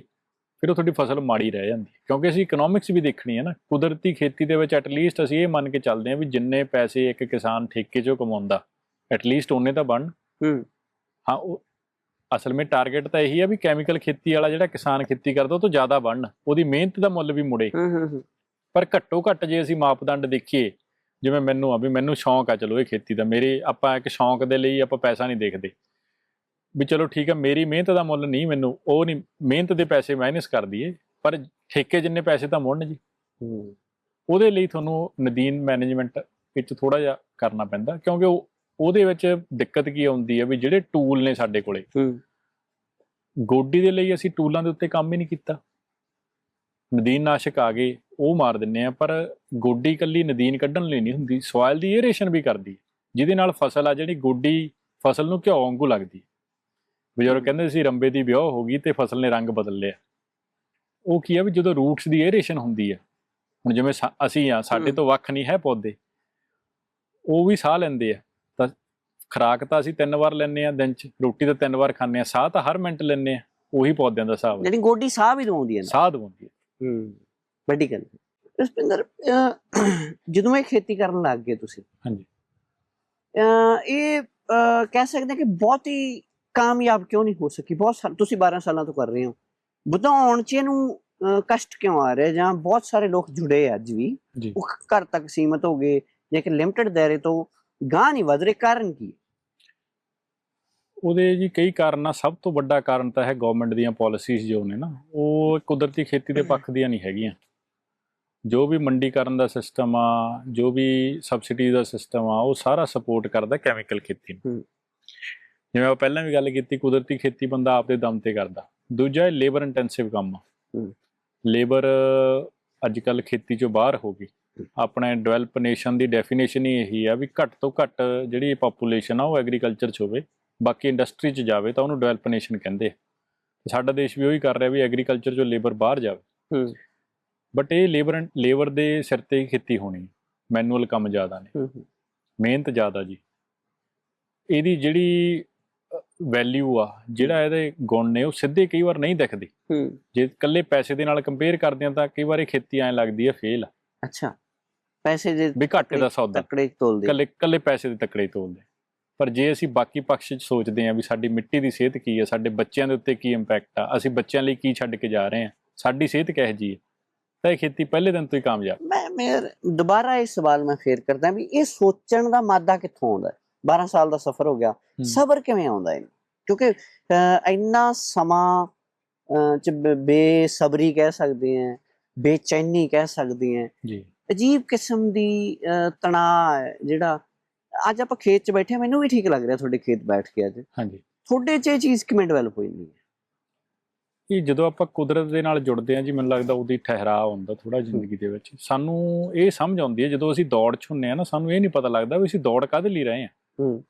ਫਿਰ ਉਹ ਤੁਹਾਡੀ ਫਸਲ ਮਾੜੀ ਰਹਿ ਜਾਂਦੀ ਕਿਉਂਕਿ ਅਸੀਂ ਇਕਨੋਮਿਕਸ ਵੀ ਦੇਖਣੀ ਹੈ ਨਾ। ਕੁਦਰਤੀ ਖੇਤੀ ਦੇ ਵਿੱਚ ਐਟਲੀਸਟ ਅਸੀਂ ਇਹ ਮੰਨ ਕੇ ਚੱਲਦੇ ਹਾਂ ਵੀ ਜਿੰਨੇ ਪੈਸੇ ਇੱਕ ਕਿਸਾਨ ਠੇਕੇ 'ਚੋਂ ਕਮਾਉਂਦਾ ਐਟਲੀਸਟ ਉਹਨੇ ਤਾਂ ਬਣ ਹੂੰ। ਹਾਂ ਉਹ ਅਸਲ ਵਿੱਚ ਟਾਰਗੇਟ ਤਾਂ ਇਹੀ ਆ ਵੀ ਕੈਮੀਕਲ ਖੇਤੀ ਵਾਲਾ ਜਿਹੜਾ ਕਿਸਾਨ ਖੇਤੀ ਕਰਦਾ ਉਹ ਤੋਂ ਜ਼ਿਆਦਾ ਬਣਨ। ਉਹਦੀ ਮਿਹਨਤ ਦਾ ਮੁੱਲ ਵੀ ਮੁੜੇ। ਹੂੰ ਹੂੰ ਹੂੰ। ਪਰ ਘੱਟੋ ਘੱਟ ਜੇ ਅਸੀਂ ਮਾਪਦੰਡ ਦੇਖੀਏ ਜਿਵੇਂ ਮੈਨੂੰ ਆ ਵੀ ਮੈਨੂੰ ਸ਼ੌਂਕ ਆ ਚਲੋ ਇਹ ਖੇਤੀ ਦਾ ਮੇਰੇ ਆਪਾਂ ਇੱਕ ਸ਼ੌਂਕ ਦੇ ਲਈ ਆਪਾਂ ਪੈਸਾ ਨਹੀਂ ਦੇਖਦੇ। ਵੀ ਚਲੋ ਠੀਕ ਆ ਮੇਰੀ ਮਿਹਨਤ ਦਾ ਮੁੱਲ ਨਹੀਂ ਮੈਨੂੰ ਉਹ ਨਹੀਂ ਮਿਹਨਤ ਦੇ ਪੈਸੇ ਮਾਈਨਸ ਕਰ ਦਈਏ ਪਰ ਠੇਕੇ ਜਿੰਨੇ ਪੈਸੇ ਤਾਂ ਮੁੜਨ ਜੀ। ਉਹਦੇ ਲਈ ਤੁਹਾਨੂੰ ਨਦੀਨ ਮੈਨੇਜਮੈਂਟ ਵਿੱਚ ਥੋੜਾ ਜਿਹਾ ਕਰਨਾ ਪੈਂਦਾ ਕਿਉਂਕਿ ਉਹ ਉਹਦੇ ਵਿੱਚ ਦਿੱਕਤ ਕੀ ਆਉਂਦੀ ਹੈ ਵੀ ਜਿਹੜੇ ਟੂਲ ਨੇ ਸਾਡੇ ਕੋਲੇ ਹੂੰ। ਗੋਡੀ ਦੇ ਲਈ ਅਸੀਂ ਟੂਲਾਂ ਦੇ ਉੱਤੇ ਕੰਮ ਹੀ ਨਹੀਂ ਕੀਤਾ। ਨਦੀਨ ਨਾਸ਼ਕ ਆ ਗਏ ਉਹ ਮਾਰ ਦਿੰਨੇ ਆ ਪਰ ਗੋਡੀ ਕੱਲੀ ਨਦੀਨ ਕੱਢਣ ਲਈ ਨਹੀਂ ਹੁੰਦੀ ਸੋਇਲ ਦੀ ਏਰੇਸ਼ਨ ਵੀ ਕਰਦੀ ਹੈ, ਜਿਹਦੇ ਨਾਲ ਫਸਲ ਆ ਜਿਹੜੀ ਗੋਡੀ ਫਸਲ ਨੂੰ ਘਿਓ ਵਾਂਗੂ ਲੱਗਦੀ। ਬਜ਼ੁਰਗ ਕਹਿੰਦੇ ਸੀ ਰੰਬੇ ਦੀ ਵਿਆਹ ਹੋ ਗਈ ਤੇ ਫਸਲ ਨੇ ਰੰਗ ਬਦਲ ਲਿਆ। ਉਹ ਕੀ ਆ ਵੀ ਜਦੋਂ ਰੂਟਸ ਦੀ ਏਰੇਸ਼ਨ ਹੁੰਦੀ ਆ ਹੁਣ ਜਿਵੇਂ ਅਸੀਂ ਆ ਸਾਡੇ। ਤੋਂ ਵੱਖ ਨਹੀਂ ਹੈ ਪੌਦੇ ਉਹ ਵੀ ਸਾਹ ਲੈਂਦੇ ਆ। ਖਰਾਕ ਤਾਂ ਅਸੀਂ ਤਿੰਨ ਵਾਰ ਲੈਂਦੇ ਆ ਦਿਨ 'ਚ ਰੋਟੀ ਤਾਂ ਤਿੰਨ ਵਾਰ ਖਾਂਦੇ ਆ ਸਾਹ ਤਾਂ ਹਰ ਮਿੰਟ ਲੈਂਦੇ ਆ ਉਹੀ ਪੌਦਿਆਂ ਦਾ ਹਿਸਾਬ ਹੈ। ਜਿਹੜੀ ਗੋਡੀ ਸਾਹ ਵੀ ਦਵਾਉਂਦੀ ਹੈ ਨਾ। ਸਾਹ ਦਵਾਉਂਦੀ ਹੈ। ਹੂੰ ਵੱਡੀ ਗੱਲ ਰਸਪਿੰਦਰ ਜਦੋਂ ਇਹ ਖੇਤੀ ਕਰਨ ਲੱਗ ਗਏ ਤੁਸੀਂ ਹਾਂਜੀ। ਇਹ ਕਹਿ ਸਕਦੇ ਕਿ ਬਹੁਤ ਹੀ ਕਾਮਯਾਬ ਕਿਉਂ ਨਹੀਂ ਹੋ ਸਕੀ? ਬਹੁਤ ਸਾਲ ਤੁਸੀਂ 12 ਸਾਲਾਂ ਤੋਂ ਕਰ ਰਹੇ ਹੋ। ਵਧਾਉਣ ਚ ਇਹਨੂੰ ਕਸ਼ਟ ਕਿਉਂ ਆ ਰਿਹਾ? ਜਾਂ ਬਹੁਤ ਸਾਰੇ ਲੋਕ ਜੁੜੇ ਅੱਜ ਵੀ। ਉਹ ਘਰ ਤੱਕ ਸੀਮਤ ਹੋ ਗਏ ਜਾਂ ਕਿ ਲਿਮਟਿਡ ਦਾਇਰੇ ਤੋਂ ਗਾਂ ਨਹੀਂ ਵਧ ਰਹੇ ਕਾਰਨ ਕੀ? ਉਹਦੇ ਜੀ ਕਈ ਕਾਰਨ ਆ ਸਭ ਤੋਂ ਵੱਡਾ ਕਾਰਨ ਤਾਂ ਹੈ ਗਵਰਨਮੈਂਟ ਦੀਆਂ ਪਾਲਿਸੀਜ਼ ਜੋ ਨੇ ਨਾ ਉਹ ਕੁਦਰਤੀ ਖੇਤੀ ਦੇ ਪੱਖ ਦੀਆਂ ਨਹੀਂ ਹੈਗੀਆਂ। ਜੋ ਵੀ ਮੰਡੀਕਰਨ ਦਾ ਸਿਸਟਮ ਆ ਜੋ ਵੀ ਸਬਸਿਡੀ ਦਾ ਸਿਸਟਮ ਆ ਉਹ ਸਾਰਾ ਸਪੋਰਟ ਕਰਦਾ ਕੈਮੀਕਲ ਖੇਤੀ ਨੂੰ। ਜਿਵੇਂ ਆਪਾਂ ਪਹਿਲਾਂ ਵੀ ਗੱਲ ਕੀਤੀ ਕੁਦਰਤੀ ਖੇਤੀ ਬੰਦਾ ਆਪਦੇ ਦਮ ਤੇ ਕਰਦਾ। ਦੂਜਾ ਇਹ ਲੇਬਰ ਇੰਟੈਂਸਿਵ ਕੰਮ ਆ। ਲੇਬਰ ਅੱਜ ਕੱਲ ਖੇਤੀ ਚੋਂ ਬਾਹਰ ਹੋ ਗਈ। ਆਪਣੇ ਡਿਵੈਲਪ ਨੇਸ਼ਨ ਦੀ ਡੈਫੀਨੇਸ਼ਨ ਹੀ ਇਹੀ ਆ ਵੀ ਘੱਟ ਤੋਂ ਘੱਟ ਜਿਹੜੀ ਪੋਪੂਲੇਸ਼ਨ ਆ ਉਹ ਐਗਰੀਕਲਚਰ 'ਚ ਹੋਵੇ। ਬਾਕੀ ਇੰਡਸਟਰੀ 'ਚ ਜਾਵੇ ਤਾਂ ਉਹਨੂੰ ਡਿਵੈਲਪ ਨੇਸ਼ਨ ਕਹਿੰਦੇ ਆ। ਸਾਡਾ ਦੇਸ਼ ਵੀ ਉਹੀ ਕਰ ਰਿਹਾ ਵੀ ਐਗਰੀਕਲਚਰ 'ਚੋਂ ਲੇਬਰ ਬਾਹਰ ਜਾਵੇ। ਹੂੰ। ਬਟ ਇਹ ਲੇਬਰ ਲੇਬਰ ਦੇ ਸਿਰ ਤੇ ਹੀ ਖੇਤੀ ਹੋਣੀ ਮੈਨੂਅਲ ਕੰਮ ਜ਼ਿਆਦਾ ਨੇ। ਮਿਹਨਤ ਜ਼ਿਆਦਾ ਜੀ। ਇਹਦੀ ਜਿਹੜੀ ਵੈਲਿਊ ਆ ਜਿਹੜਾ ਇਹਦੇ ਗੁਣ ਨੇ ਉਹ ਸਿੱਧੇ ਕਈ ਵਾਰ ਨਹੀਂ ਦਿਖਦੇ। ਜੇ ਇਕੱਲੇ ਪੈਸੇ ਦੇ ਨਾਲ ਕੰਪੇਅਰ ਕਰਦੇ ਆ ਤਾਂ ਕਈ ਵਾਰ ਇਹ ਖੇਤੀ ਐਂ ਲੱਗਦੀ ਹੈ ਫੇਲ ਅੱਛਾ। ਪੈਸੇ ਦੇ ਵੀ ਘਾਟੇ ਦਾ ਸੌਦਾ। ਤਕੜੇ ਤੋਲਦੇ ਇਕੱਲੇ ਇਕੱਲੇ ਪੈਸੇ ਦੇ ਤਕੜੇ ਤੋਲਦੇ ਪਰ ਜੇ ਅਸੀਂ ਬਾਕੀ ਪੱਖ 'ਚ ਸੋਚਦੇ ਹਾਂ ਵੀ ਸਾਡੀ ਮਿੱਟੀ ਦੀ ਸਿਹਤ ਕੀ ਹੈ ਸਾਡੇ ਬੱਚਿਆਂ ਦੇ ਉੱਤੇ ਕੀ ਇੰਪੈਕਟ ਆ ਅਸੀਂ ਬੱਚਿਆਂ ਲਈ ਕੀ ਛੱਡ ਕੇ ਜਾ ਰਹੇ ਹਾਂ? ਸਾਡੀ ਸਿਹਤ ਕਿਹੋ ਜੀ ਹੈ? ਤਾਂ ਇਹ ਖੇਤੀ ਪਹਿਲੇ ਦਿਨ ਤੋਂ ਹੀ ਕਾਮਯਾਬ ਮੈਂ ਮੈਂ ਦੁਬਾਰਾ ਇਹ ਸਵਾਲ ਮੈਂ ਫੇਰ ਕਰਦਾ ਵੀ ਇਹ ਸੋਚਣ ਦਾ ਮਾਦਾ ਕਿੱਥੋਂ ਆਉਂਦਾ ਹੈ? 12 ਸਾਲ ਦਾ ਸਫ਼ਰ ਹੋ ਗਿਆ। ਸਬਰ ਕਿਵੇਂ ਆਉਂਦਾ ਹੈ? ਕਿਉਂਕਿ ਇੰਨਾ ਸਮਾਂ ਚ ਬੇਸਬਰੀ ਕਹਿ ਸਕਦੇ ਆ ਬੇਚੈਨੀ ਕਹਿ ਸਕਦੇ ਆ ਜੀ। ਅਜੀਬ ਕਿਸਮ ਦੀ ਤਣਾਅ ਜਿਹੜਾ ਅੱਜ ਆਪਾਂ ਖੇਤ 'ਚ ਬੈਠੇ ਮੈਨੂੰ ਵੀ ਠੀਕ ਲੱਗ ਰਿਹਾ ਤੁਹਾਡੇ ਖੇਤ ਬੈਠ ਕੇ ਅੱਜ। ਹਾਂਜੀ। ਤੁਹਾਡੇ 'ਚ ਇਹ ਚੀਜ਼ ਕਿਵੇਂ ਡਿਵੈਲਪ ਹੋਈ ਨਹੀਂ ਇਹ ਜਦੋਂ ਆਪਾਂ ਕੁਦਰਤ ਦੇ ਨਾਲ ਜੁੜਦੇ ਹਾਂ ਜੀ ਮੈਨੂੰ ਲੱਗਦਾ ਉਹਦੀ ਠਹਿਰਾਅ ਹੁੰਦਾ ਥੋੜਾ ਜ਼ਿੰਦਗੀ ਦੇ ਵਿੱਚ। ਸਾਨੂੰ ਇਹ ਸਮਝ ਆਉਂਦੀ ਹੈ ਜਦੋਂ ਅਸੀਂ ਦੌੜ 'ਚ ਹੁੰਨੇ ਆ ਨਾ ਸਾਨੂੰ ਇਹ ਨਹੀਂ ਪਤਾ ਲੱਗਦਾ ਵੀ ਅਸੀਂ ਦੌੜ ਕਾਹਦੇ ਲਈ ਰਹੇ ਹੂੰ।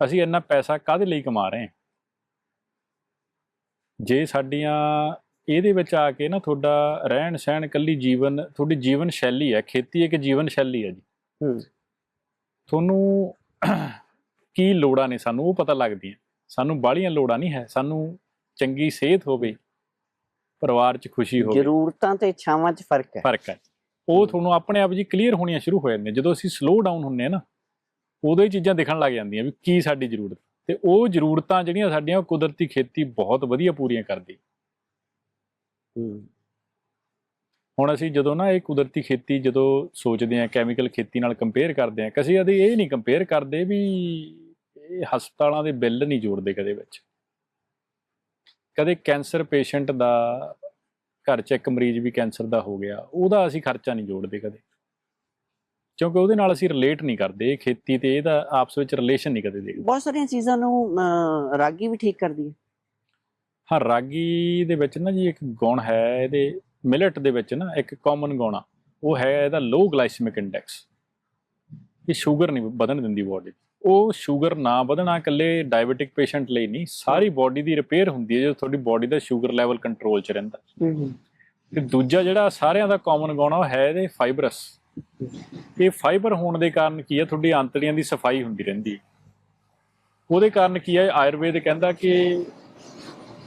ਅਸੀਂ ਇੰਨਾ ਪੈਸਾ ਕਾਹਦੇ ਲਈ ਕਮਾ ਰਹੇ ਹਾਂ? ਜੇ ਸਾਡੀਆਂ ਇਹਦੇ ਵਿੱਚ ਆ ਕੇ ਨਾ ਤੁਹਾਡਾ ਰਹਿਣ ਸਹਿਣ ਕੱਲੀ ਜੀਵਨ ਤੁਹਾਡੀ ਜੀਵਨ ਸ਼ੈਲੀ ਹੈ ਖੇਤੀ ਇੱਕ ਜੀਵਨ ਸ਼ੈਲੀ ਹੈ ਜੀ। ਤੁਹਾਨੂੰ ਕੀ ਲੋੜਾਂ ਨੇ ਸਾਨੂੰ ਉਹ ਪਤਾ ਲੱਗਦੀਆਂ। ਸਾਨੂੰ ਬਾਹਲੀਆਂ ਲੋੜਾਂ ਨਹੀਂ ਹੈ। ਸਾਨੂੰ ਚੰਗੀ ਸਿਹਤ ਹੋਵੇ ਪਰਿਵਾਰ 'ਚ ਖੁਸ਼ੀ ਹੋਵੇ। ਜ਼ਰੂਰਤਾਂ ਤੇ ਇੱਛਾਵਾਂ 'ਚ ਫ਼ਰਕ ਹੈ। ਫ਼ਰਕ ਹੈ। ਉਹ ਤੁਹਾਨੂੰ ਆਪਣੇ ਆਪ ਜੀ ਕਲੀਅਰ ਹੋਣੀਆਂ ਸ਼ੁਰੂ ਹੋ ਜਾਂਦੀਆਂ। ਜਦੋਂ ਅਸੀਂ ਸਲੋ ਡਾਊਨ ਹੁੰਨੇ ਆ ਨਾ ਉਦੋਂ ਹੀ ਚੀਜ਼ਾਂ ਦਿਖਣ ਲੱਗ ਜਾਂਦੀਆਂ ਵੀ ਕੀ ਸਾਡੀ ਜ਼ਰੂਰਤ। ਤੇ ਉਹ ਜ਼ਰੂਰਤਾਂ ਜਿਹੜੀਆਂ ਸਾਡੀਆਂ ਕੁਦਰਤੀ ਖੇਤੀ ਬਹੁਤ ਵਧੀਆ ਪੂਰੀਆਂ ਕਰਦੀ। ਹੂੰ। ਹੁਣ ਅਸੀਂ ਜਦੋਂ ਨਾ ਇਹ ਕੁਦਰਤੀ ਖੇਤੀ ਜਦੋਂ ਸੋਚਦੇ ਆ ਕੈਮੀਕਲ ਖੇਤੀ ਨਾਲ ਕੰਪੇਅਰ ਕਰਦੇ ਆ ਕਦੇ ਅਸੀਂ ਇਹ ਨਹੀਂ ਕੰਪੇਅਰ ਕਰਦੇ ਵੀ ਇਹ ਹਸਪਤਾਲਾਂ ਦੇ ਬਿੱਲ ਨਹੀਂ ਜੋੜਦੇ ਕਦੇ ਵਿੱਚ। ਕਦੇ ਕੈਂਸਰ ਪੇਸ਼ੈਂਟ ਦਾ ਘਰ 'ਚ ਇੱਕ ਮਰੀਜ਼ ਵੀ ਕੈਂਸਰ ਦਾ ਹੋ ਗਿਆ ਉਹਦਾ ਅਸੀਂ ਖਰਚਾ ਨਹੀਂ ਜੋੜਦੇ ਕਦੇ। ਕਿਉਂਕਿ ਉਹਦੇ ਨਾਲ ਅਸੀਂ ਰਿਲੇਟ ਨਹੀਂ ਕਰਦੇ ਇਹ ਖੇਤੀ ਤੇ ਇਹਦਾ ਆਪਸ ਵਿੱਚ ਰਿਲੇਸ਼ਨ ਨਹੀਂ ਕਦੇ ਦੇਖਦੇ। ਬਹੁਤ ਸਾਰੀਆਂ ਚੀਜ਼ਾਂ ਨੂੰ ਰਾਗੀ ਵੀ ਠੀਕ ਕਰਦੀ ਹੈ। ਹਾਂ ਰਾਗੀ ਦੇ ਵਿੱਚ ਨਾ ਜੀ ਇੱਕ ਗੁਣ ਹੈ ਇਹਦੇ ਮਿਲਟ ਦੇ ਵਿੱਚ ਨਾ ਇੱਕ ਕਾਮਨ ਗੁਣ ਉਹ ਹੈ ਇਹਦਾ ਲੋ ਗਲਾਈਸੈਮਿਕ ਇੰਡੈਕਸ ਇਹ ਸ਼ੂਗਰ ਨਹੀਂ ਵਧਣ ਦਿੰਦੀ ਬਾਡੀ ਉਹ ਸ਼ੂਗਰ ਨਾ ਵਧਣਾ ਇਕੱਲੇ ਡਾਇਬੀਟਿਕ ਪੇਸ਼ੈਂਟ ਲਈ ਨਹੀਂ ਸਾਰੀ ਬਾਡੀ ਦੀ ਰਿਪੇਅਰ ਹੁੰਦੀ ਹੈ ਜਦੋਂ ਤੁਹਾਡੀ ਬਾਡੀ ਦਾ ਸ਼ੂਗਰ ਲੈਵਲ ਕੰਟਰੋਲ 'ਚ ਰਹਿੰਦਾ। ਤੇ ਦੂਜਾ ਜਿਹੜਾ ਸਾਰਿਆਂ ਦਾ ਕਾਮਨ ਗੁਣ ਆ ਉਹ ਹੈ ਇਹਦੇ ਫਾਈਬਰਸ ਇਹ ਫਾਈਬਰ ਹੋਣ ਦੇ ਕਾਰਨ ਕੀ ਹੈ? ਤੁਹਾਡੀ ਆਂਤੜੀਆਂ ਦੀ ਸਫ਼ਾਈ ਹੁੰਦੀ ਰਹਿੰਦੀ ਹੈ। ਉਹਦੇ ਕਾਰਨ ਕੀ ਹੈ? ਆਯੁਰਵੇਦ ਕਹਿੰਦਾ ਕਿ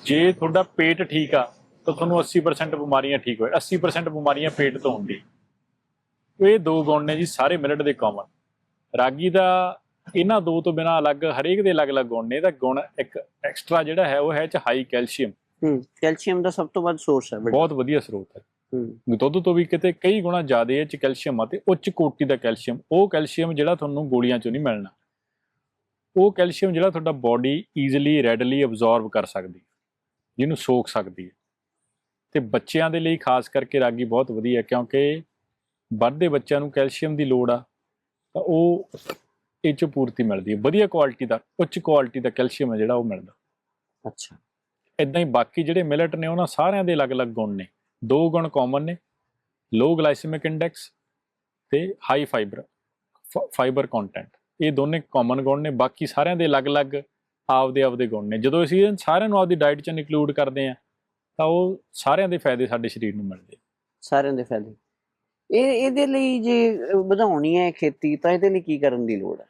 ਜੇ ਤੁਹਾਡਾ ਪੇਟ ਠੀਕ ਆ ਤਾਂ ਤੁਹਾਨੂੰ 80% ਬਿਮਾਰੀਆਂ ਠੀਕ ਹੋਏ। 80% ਬਿਮਾਰੀਆਂ ਪੇਟ ਤੋਂ ਹੁੰਦੀ। ਇਹ ਦੋ ਗੁਣ ਨੇ ਜੀ ਸਾਰੇ ਮਿਲਟ ਦੇ ਕਾਮਨ ਰਾਗੀ ਦਾ ਇਹਨਾਂ ਦੋ ਤੋਂ ਬਿਨਾ ਅਲੱਗ ਹਰੇਕ ਦੇ ਅਲੱਗ-ਅਲੱਗ ਗੁਣ ਨੇ। ਇਹਦਾ ਗੁਣ ਇੱਕ ਐਕਸਟਰਾ ਜਿਹੜਾ ਹੈ ਉਹ ਹੈ ਚ ਹਾਈ ਕੈਲਸ਼ੀਅਮ ਹੂੰ ਕੈਲਸ਼ੀਅਮ ਦਾ ਸਭ ਤੋਂ ਵੱਧ ਸੋਰਸ ਹੈ ਬਹੁਤ ਵਧੀਆ ਸਰੋਤ ਹੈ। ਹੂੰ। ਦੁੱਧ ਤੋਂ ਵੀ ਕਿਤੇ ਕਈ ਗੁਣਾ ਜ਼ਿਆਦਾ ਇਹ ਚ ਕੈਲਸ਼ੀਅਮ ਆ ਤੇ ਉੱਚ ਕੋਟੀ ਦਾ ਕੈਲਸ਼ੀਅਮ ਉਹ ਕੈਲਸ਼ੀਅਮ ਜਿਹੜਾ ਤੁਹਾਨੂੰ ਗੋਲੀਆਂ ਚੋਂ ਨਹੀਂ ਮਿਲਣਾ। ਉਹ ਕੈਲਸ਼ੀਅਮ ਜਿਹੜਾ ਤੁਹਾਡਾ ਬਾਡੀ ਈਜ਼ੀਲੀ ਰੈਡਲੀ ਅਬਜ਼ੌਰਬ ਕਰ ਸਕਦੀ ਹੈ। ਜਿਹਨੂੰ ਸੋਖ ਸਕਦੀ ਹੈ। ਤੇ ਬੱਚਿਆਂ ਦੇ ਲਈ ਖਾਸ ਕਰਕੇ ਰਾਗੀ ਬਹੁਤ ਵਧੀਆ ਕਿਉਂਕਿ ਵੱਧਦੇ ਬੱਚਿਆਂ ਨੂੰ ਕੈਲਸ਼ੀਅਮ ਦੀ ਲੋੜ ਆ ਤਾਂ ਉਹ ਇਹ ਚ ਪੂਰਤੀ ਮਿਲਦੀ ਹੈ ਵਧੀਆ ਕੁਆਲਿਟੀ ਦਾ ਉੱਚ ਕੁਆਲਿਟੀ ਦਾ ਕੈਲਸ਼ੀਅਮ ਹੈ ਜਿਹੜਾ ਉਹ ਮਿਲਦਾ। ਅੱਛਾ। ਇਦਾਂ ਹੀ ਬਾਕੀ ਜਿਹੜੇ ਮਿਲਟ ਨੇ ਉਹਨਾਂ ਸਾਰਿਆਂ ਦੇ ਅਲੱਗ-ਅਲੱਗ ਗੁਣ ਨੇ। ਦੋ ਗੁਣ ਕਾਮਨ ਨੇ ਲੋ ਗਲਾਈਸੈਮਿਕ ਇੰਡੈਕਸ ਤੇ ਹਾਈ ਫਾਈਬਰ ਫਾਈਬਰ ਕੰਟੈਂਟ ਇਹ ਦੋਨੇ ਕਾਮਨ ਗੁਣ ਨੇ ਬਾਕੀ ਸਾਰਿਆਂ ਦੇ ਅਲੱਗ-ਅਲੱਗ ਆਪਦੇ ਆਪਦੇ ਗੁਣ ਨੇ। ਜਦੋਂ ਅਸੀਂ ਇਹਨਾਂ ਸਾਰਿਆਂ ਨੂੰ ਆਪਦੀ ਡਾਈਟ 'ਚ ਇਨਕਲੂਡ ਕਰਦੇ ਆ ਤਾਂ ਉਹ ਸਾਰਿਆਂ ਦੇ ਫਾਇਦੇ ਸਾਡੇ ਸਰੀਰ ਨੂੰ ਮਿਲਦੇ। ਸਾਰਿਆਂ ਦੇ ਫਾਇਦੇ। ਇਹ ਇਹਦੇ ਲਈ ਜੇ ਵਧਾਉਣੀ ਹੈ ਖੇਤੀ ਤਾਂ ਇਹਦੇ ਲਈ ਕੀ ਕਰਨ ਦੀ ਲੋੜ ਹੈ?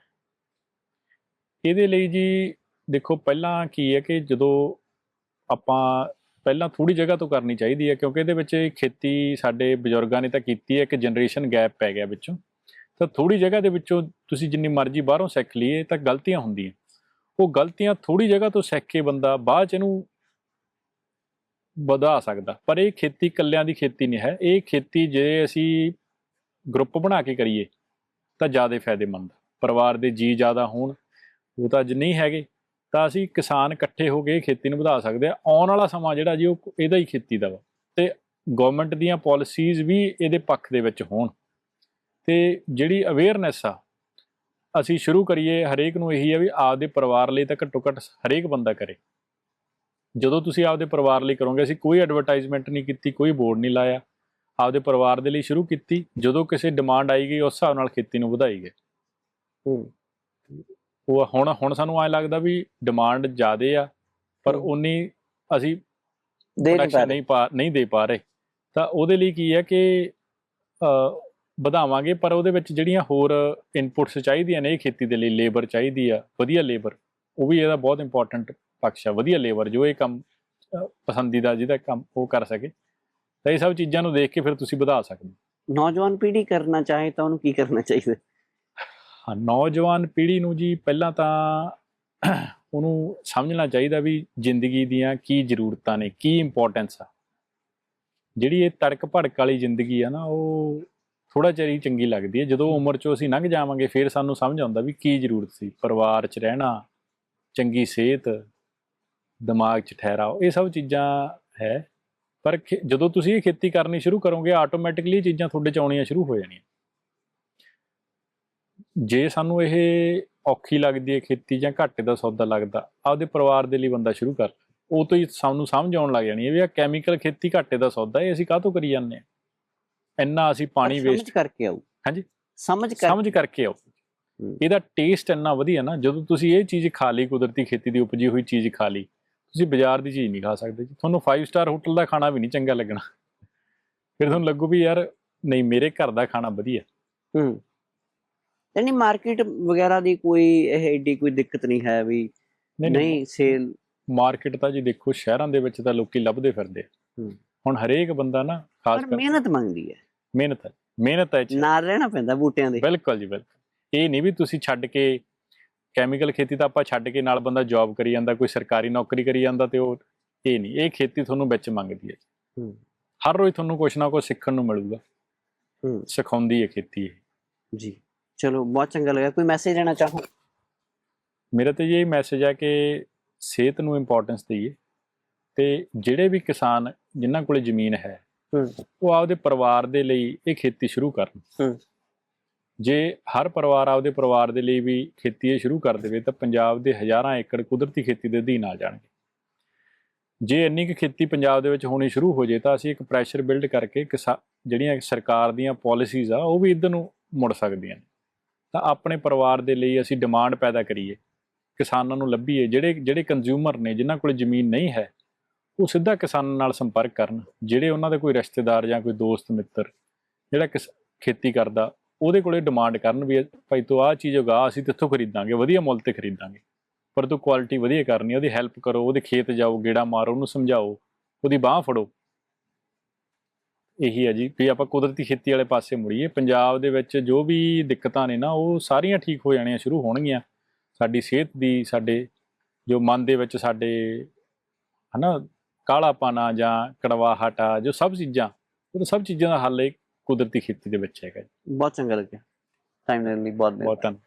ਇਹਦੇ ਲਈ ਜੀ ਦੇਖੋ ਪਹਿਲਾਂ ਕੀ ਹੈ ਕਿ ਜਦੋਂ ਆਪਾਂ ਪਹਿਲਾਂ ਥੋੜੀ ਜਗ੍ਹਾ ਤੋਂ ਕਰਨੀ ਚਾਹੀਦੀ ਹੈ ਕਿਉਂਕਿ ਇਹਦੇ ਵਿੱਚ ਖੇਤੀ ਸਾਡੇ ਬਜ਼ੁਰਗਾਂ ਨੇ ਤਾਂ ਕੀਤੀ ਹੈ ਇੱਕ ਜਨਰੇਸ਼ਨ ਗੈਪ ਪੈ ਗਿਆ ਵਿੱਚੋਂ। ਤਾਂ ਥੋੜੀ ਜਗ੍ਹਾ ਦੇ ਵਿੱਚੋਂ ਤੁਸੀਂ ਜਿੰਨੀ ਮਰਜ਼ੀ ਬਾਹਰੋਂ ਸਿੱਖ ਲਈਏ ਤਾਂ ਗਲਤੀਆਂ ਹੁੰਦੀਆਂ। ਉਹ ਗਲਤੀਆਂ ਥੋੜੀ ਜਗ੍ਹਾ ਤੋਂ ਸਿੱਖ ਕੇ ਬੰਦਾ ਬਾਅਦ ਚ ਇਹਨੂੰ ਵਧਾ ਸਕਦਾ। ਪਰ ਇਹ ਖੇਤੀ ਕੱਲਿਆਂ ਦੀ ਖੇਤੀ ਨਹੀਂ ਹੈ। ਇਹ ਖੇਤੀ ਜੇ ਅਸੀਂ ਗਰੁੱਪ ਬਣਾ ਕੇ ਕਰੀਏ, ਤਾਂ ਜ਼ਿਆਦਾ ਫਾਇਦੇਮੰਦ। ਪਰਿਵਾਰ ਦੇ ਜੀ ਜ਼ਿਆਦਾ ਹੋਣ, ਉਹ ਤਾਂ ਅੱਜ ਨਹੀਂ ਹੈਗੇ, ਤਾਂ ਅਸੀਂ ਕਿਸਾਨ ਇਕੱਠੇ ਹੋ ਕੇ ਖੇਤੀ ਨੂੰ ਵਧਾ ਸਕਦੇ ਆ ਆਉਣ ਵਾਲਾ ਸਮਾਂ ਜਿਹੜਾ ਜੀ, ਉਹ ਇਹਦਾ ਹੀ ਖੇਤੀ ਦਾ ਵਾ। ਤੇ ਗਵਰਨਮੈਂਟ ਦੀਆਂ ਪਾਲਿਸੀਜ਼ ਵੀ ਇਹਦੇ ਪੱਖ ਦੇ ਵਿੱਚ ਹੋਣ। ਤੇ ਜਿਹੜੀ ਅਵੇਅਰਨੈਸ ਆ, ਅਸੀਂ ਸ਼ੁਰੂ ਕਰੀਏ, ਹਰੇਕ ਨੂੰ ਇਹੀ ਆ ਵੀ ਆਪਦੇ ਪਰਿਵਾਰ ਲਈ ਤਾਂ ਘੱਟੋ ਘੱਟ ਹਰੇਕ ਬੰਦਾ ਕਰੇ। ਜਦੋਂ ਤੁਸੀਂ ਆਪਦੇ ਪਰਿਵਾਰ ਲਈ ਕਰੋਗੇ ਅਸੀਂ ਕੋਈ ਐਡਵਰਟਾਈਜ਼ਮੈਂਟ ਨਹੀਂ ਕੀਤੀ ਕੋਈ ਬੋਰਡ ਨਹੀਂ ਲਾਇਆ। ਆਪਦੇ ਪਰਿਵਾਰ ਦੇ ਲਈ ਸ਼ੁਰੂ ਕੀਤੀ ਜਦੋਂ ਕਿਸੇ ਡਿਮਾਂਡ ਆਈ ਗਈ ਉਸ ਹਿਸਾਬ ਨਾਲ ਖੇਤੀ ਨੂੰ ਵਧਾਈ ਗਏ। ਉਹ ਹੁਣ ਹੁਣ ਸਾਨੂੰ ਐ ਲੱਗਦਾ ਵੀ ਡਿਮਾਂਡ ਜ਼ਿਆਦੇ ਆ ਪਰ। ਉਨੀ ਅਸੀਂ ਦੇ ਨਹੀਂ ਪਾ ਨਹੀਂ ਦੇ ਪਾ ਰਹੇ। ਤਾਂ ਉਹਦੇ ਲਈ ਕੀ ਹੈ ਕਿ ਵਧਾਵਾਂਗੇ ਪਰ ਉਹਦੇ ਵਿੱਚ ਜਿਹੜੀਆਂ ਹੋਰ ਇਨਪੁਟਸ ਚਾਹੀਦੀਆਂ ਨੇ ਇਹ ਖੇਤੀ ਦੇ ਲਈ ਲੇਬਰ ਚਾਹੀਦੀ ਆ ਵਧੀਆ ਲੇਬਰ ਉਹ ਵੀ ਇਹਦਾ ਬਹੁਤ ਇੰਪੋਰਟੈਂਟ ਪਕਸ਼ ਵਧੀਆ ਲੇਬਰ ਜੋ ਇਹ ਕੰਮ ਪਸੰਦੀਦਾ ਜਿਹਦਾ ਕੰਮ ਉਹ ਕਰ ਸਕੇ ਤਾਂ ਇਹ ਸਭ ਚੀਜ਼ਾਂ ਨੂੰ ਦੇਖ ਕੇ ਫਿਰ ਤੁਸੀਂ ਵਧਾ ਸਕਦੇ ਹੋ। ਨੌਜਵਾਨ ਪੀੜ੍ਹੀ ਕਰਨਾ ਚਾਹੇ ਤਾਂ ਉਹਨੂੰ ਕੀ ਕਰਨਾ ਚਾਹੀਦਾ? ਹਾਂ ਨੌਜਵਾਨ ਪੀੜ੍ਹੀ ਨੂੰ ਜੀ ਪਹਿਲਾਂ ਤਾਂ ਉਹਨੂੰ ਸਮਝਣਾ ਚਾਹੀਦਾ ਵੀ ਜ਼ਿੰਦਗੀ ਦੀਆਂ ਕੀ ਜ਼ਰੂਰਤਾਂ ਨੇ ਕੀ ਇੰਪੋਰਟੈਂਸ ਆ। ਜਿਹੜੀ ਇਹ ਤੜਕ ਭੜਕ ਵਾਲੀ ਜ਼ਿੰਦਗੀ ਆ ਨਾ ਉਹ ਥੋੜਾ ਚਿਰ ਹੀ ਚੰਗੀ ਲੱਗਦੀ ਹੈ। ਜਦੋਂ ਉਮਰ 'ਚੋਂ ਅਸੀਂ ਲੰਘ ਜਾਵਾਂਗੇ ਫਿਰ ਸਾਨੂੰ ਸਮਝ ਆਉਂਦਾ ਵੀ ਕੀ ਜ਼ਰੂਰਤ ਸੀ। ਪਰਿਵਾਰ 'ਚ ਰਹਿਣਾ ਚੰਗੀ ਸਿਹਤ ਦਿਮਾਗ 'ਚ ਠਹਿਰਾਓ। ਇਹ ਸਭ ਚੀਜ਼ਾਂ ਹੈ ਪਰ ਜਦੋਂ ਤੁਸੀਂ ਇਹ ਖੇਤੀ ਕਰਨੀ ਸ਼ੁਰੂ ਕਰੋਗੇ ਆਟੋਮੈਟਿਕਲੀ ਚੀਜ਼ਾਂ ਤੁਹਾਡੇ 'ਚ ਆਉਣੀਆਂ ਸ਼ੁਰੂ ਹੋ ਜਾਣੀਆਂ। ਜੇ ਸਾਨੂੰ ਇਹ ਔਖੀ ਲੱਗਦੀ ਹੈ ਖੇਤੀ ਜਾਂ ਘਾਟੇ ਦਾ ਸੌਦਾ ਲੱਗਦਾ ਆਪਦੇ ਪਰਿਵਾਰ ਦੇ ਲਈ ਬੰਦਾ ਸ਼ੁਰੂ ਕਰ। ਉਹ ਤੋਂ ਹੀ ਸਾਨੂੰ ਸਮਝ ਆਉਣ ਲੱਗ ਜਾਣੀ ਹੈ ਵੀ ਆ ਕੈਮੀਕਲ ਖੇਤੀ ਘਾਟੇ ਦਾ ਸੌਦਾ ਇਹ ਅਸੀਂ ਕਾਹਤੋਂ ਕਰੀ ਜਾਂਦੇ ਆ ਇੰਨਾ ਅਸੀਂ ਪਾਣੀ ਵੇਸਟ ਕਰਕੇ ਆਉ ਹਾਂਜੀ। ਸਮਝ ਕਰ ਸਮਝ ਕਰਕੇ ਆਓ। ਹੂੰ। ਇਹਦਾ ਟੇਸਟ ਇੰਨਾ ਵਧੀਆ ਨਾ ਜਦੋਂ ਤੁਸੀਂ ਇਹ ਚੀਜ਼ ਖਾ ਲਈ ਕੁਦਰਤੀ ਖੇਤੀ ਦੀ ਉਪਜੀ ਹੋਈ ਚੀਜ਼ ਖਾ ਲਈ ਤੁਸੀਂ ਬਾਜ਼ਾਰ ਦੀ ਚੀਜ਼ ਨਹੀਂ ਖਾ ਸਕਦੇ ਜੀ। ਤੁਹਾਨੂੰ 5 ਸਟਾਰ ਹੋਟਲ ਦਾ ਖਾਣਾ ਵੀ ਨਹੀਂ ਚੰਗਾ ਲੱਗਣਾ। ਫਿਰ ਤੁਹਾਨੂੰ ਲੱਗੂ ਵੀ ਯਾਰ ਨਹੀਂ ਮੇਰੇ ਘਰ ਦਾ ਖਾਣਾ ਵਧੀਆ। ਹੂੰ। ਯਾਨੀ ਮਾਰਕੀਟ ਵਗੈਰਾ ਦੀ ਕੋਈ ਇਹ ਏਡੀ ਕੋਈ ਦਿੱਕਤ ਨਹੀਂ ਹੈ ਵੀ ਨਹੀਂ ਸੇਲ ਮਾਰਕੀਟ ਤਾਂ ਜੀ ਦੇਖੋ ਸ਼ਹਿਰਾਂ ਦੇ ਵਿੱਚ ਤਾਂ ਲੋਕੀ ਲੱਭਦੇ ਫਿਰਦੇ। ਹੁਣ ਹਰੇਕ ਬੰਦਾ ਨਾ ਖਾਸ ਕਰ ਮਿਹਨਤ ਮੰਗਦੀ ਹੈ। ਮਿਹਨਤ ਹੈ। ਮਿਹਨਤ ਹੈ। ਨਾਲ ਰਹਿਣਾ ਪੈਂਦਾ ਬੂਟਿਆਂ ਦੇ। ਬਿਲਕੁਲ ਜੀ ਬਿਲਕੁਲ। ਇਹ ਨਹੀਂ ਵੀ ਤੁਸੀਂ ਛੱਡ ਕੇ ਕੈਮੀਕਲ ਖੇਤੀ ਤਾਂ ਆਪਾਂ ਛੱਡ ਕੇ ਨਾਲ ਬੰਦਾ ਜੌਬ ਕਰੀ ਜਾਂਦਾ ਕੋਈ ਸਰਕਾਰੀ ਨੌਕਰੀ ਕਰੀ ਜਾਂਦਾ ਤੇ ਉਹ ਇਹ ਨਹੀਂ ਇਹ ਖੇਤੀ ਤੁਹਾਨੂੰ ਵਿੱਚ ਮੰਗਦੀ ਹੈ ਹਰ ਰੋਜ਼ ਤੁਹਾਨੂੰ ਕੁਛ ਨਾ ਕੁਛ ਸਿੱਖਣ ਨੂੰ ਮਿਲੂਗਾ। ਸਿਖਾਉਂਦੀ ਹੈ ਖੇਤੀ ਇਹ। ਜੀ। ਚਲੋ ਬਹੁਤ ਚੰਗਾ ਲੱਗਾ। ਕੋਈ ਮੈਸੇਜ ਦੇਣਾ ਚਾਹੋ? ਮੇਰਾ ਤੇ ਇਹ ਮੈਸੇਜ ਹੈ ਕਿ ਸਿਹਤ ਨੂੰ ਇੰਪੋਰਟੈਂਸ ਦਈਏ। ਤੇ ਜਿਹੜੇ ਵੀ ਕਿਸਾਨ ਜਿਨ੍ਹਾਂ ਕੋਲੇ ਜ਼ਮੀਨ ਹੈ ਉਹ ਆਪਦੇ ਪਰਿਵਾਰ ਦੇ ਲਈ ਇਹ ਖੇਤੀ ਸ਼ੁਰੂ ਕਰਨ। ਜੇ ਹਰ ਪਰਿਵਾਰ ਆਪਦੇ ਪਰਿਵਾਰ ਦੇ ਲਈ ਵੀ ਖੇਤੀ ਇਹ ਸ਼ੁਰੂ ਕਰ ਦੇਵੇ, ਤਾਂ ਪੰਜਾਬ ਦੇ ਹਜ਼ਾਰਾਂ ਏਕੜ ਕੁਦਰਤੀ ਖੇਤੀ ਦੇ ਅਧੀਨ ਆ ਜਾਣਗੇ। ਜੇ ਇੰਨੀ ਕੁ ਖੇਤੀ ਪੰਜਾਬ ਦੇ ਵਿੱਚ ਹੋਣੀ ਸ਼ੁਰੂ ਹੋ ਜੇ, ਤਾਂ ਅਸੀਂ ਇੱਕ ਪ੍ਰੈਸ਼ਰ ਬਿਲਡ ਕਰਕੇ ਕਿਸਾ ਜਿਹੜੀਆਂ ਸਰਕਾਰ ਦੀਆਂ ਪਾਲਿਸੀਜ਼ ਆ, ਉਹ ਵੀ ਇਧਰ ਨੂੰ ਮੁੜ ਸਕਦੀਆਂ ਨੇ। ਤਾਂ ਆਪਣੇ ਪਰਿਵਾਰ ਦੇ ਲਈ ਅਸੀਂ ਡਿਮਾਂਡ ਪੈਦਾ ਕਰੀਏ, ਕਿਸਾਨਾਂ ਨੂੰ ਲੱਭੀਏ, ਜਿਹੜੇ ਜਿਹੜੇ ਕੰਜ਼ਿਊਮਰ ਨੇ, ਜਿਨ੍ਹਾਂ ਕੋਲ ਜ਼ਮੀਨ ਨਹੀਂ ਹੈ, ਉਹ ਸਿੱਧਾ ਕਿਸਾਨਾਂ ਨਾਲ ਸੰਪਰਕ ਕਰਨ, ਜਿਹੜੇ ਉਹਨਾਂ ਦੇ ਕੋਈ ਰਿਸ਼ਤੇਦਾਰ ਜਾਂ ਕੋਈ ਦੋਸਤ, ਮਿੱਤਰ, ਜਿਹੜਾ ਕਿਸ, ਖੇਤੀ ਕਰਦਾ ਉਹਦੇ ਕੋਲੇ ਡਿਮਾਂਡ ਕਰਨ ਵੀ ਭਾਈ ਤੂੰ ਆਹ ਚੀਜ਼ ਉਗਾ, ਅਸੀਂ ਤੇਥੋਂ ਖਰੀਦਾਂਗੇ, ਵਧੀਆ ਮੁੱਲ ਤੇ ਖਰੀਦਾਂਗੇ। ਪਰ ਤੂੰ ਕੁਆਲਿਟੀ ਵਧੀਆ ਕਰਨੀ ਉਹਦੀ ਹੈਲਪ ਕਰੋ, ਉਹਦੇ ਖੇਤ ਜਾਓ, ਗੇੜਾ ਮਾਰੋ, ਉਹਨੂੰ ਸਮਝਾਓ, ਉਹਦੀ ਬਾਹ ਫੜੋ। ਇਹੀ ਹੈ ਜੀ, ਵੀ ਆਪਾਂ ਕੁਦਰਤੀ ਖੇਤੀ ਵਾਲੇ ਪਾਸੇ ਮੁੜੀਏ, ਪੰਜਾਬ ਦੇ ਵਿੱਚ ਜੋ ਵੀ ਦਿੱਕਤਾਂ ਨੇ ਨਾ, ਉਹ ਸਾਰੀਆਂ ਠੀਕ ਹੋ ਜਾਣੀਆਂ, ਸ਼ੁਰੂ ਹੋਣਗੀਆਂ। ਸਾਡੀ ਸਿਹਤ ਦੀ, ਸਾਡੇ ਜੋ ਮਨ ਦੇ ਵਿੱਚ ਸਾਡੇ ਹਨਾ, ਕਾਲਾਪਨਾ ਜਾਂ ਕੜਵਾਹਟ ਆ, ਜੋ ਸਭ ਚੀਜ਼ਾਂ, ਉਹ ਸਭ ਚੀਜ਼ਾਂ ਦਾ ਹੱਲ ਇੱਕ ਕੁਦਰਤੀ ਖੇਤੀ ਦੇ ਵਿੱਚ ਹੈਗਾ ਜੀ। ਬਹੁਤ ਚੰਗਾ ਲੱਗਿਆ ਟਾਈਮ ਦੇਣ ਲਈ ਬਹੁਤ ਬਹੁਤ ਧੰਨਵਾਦ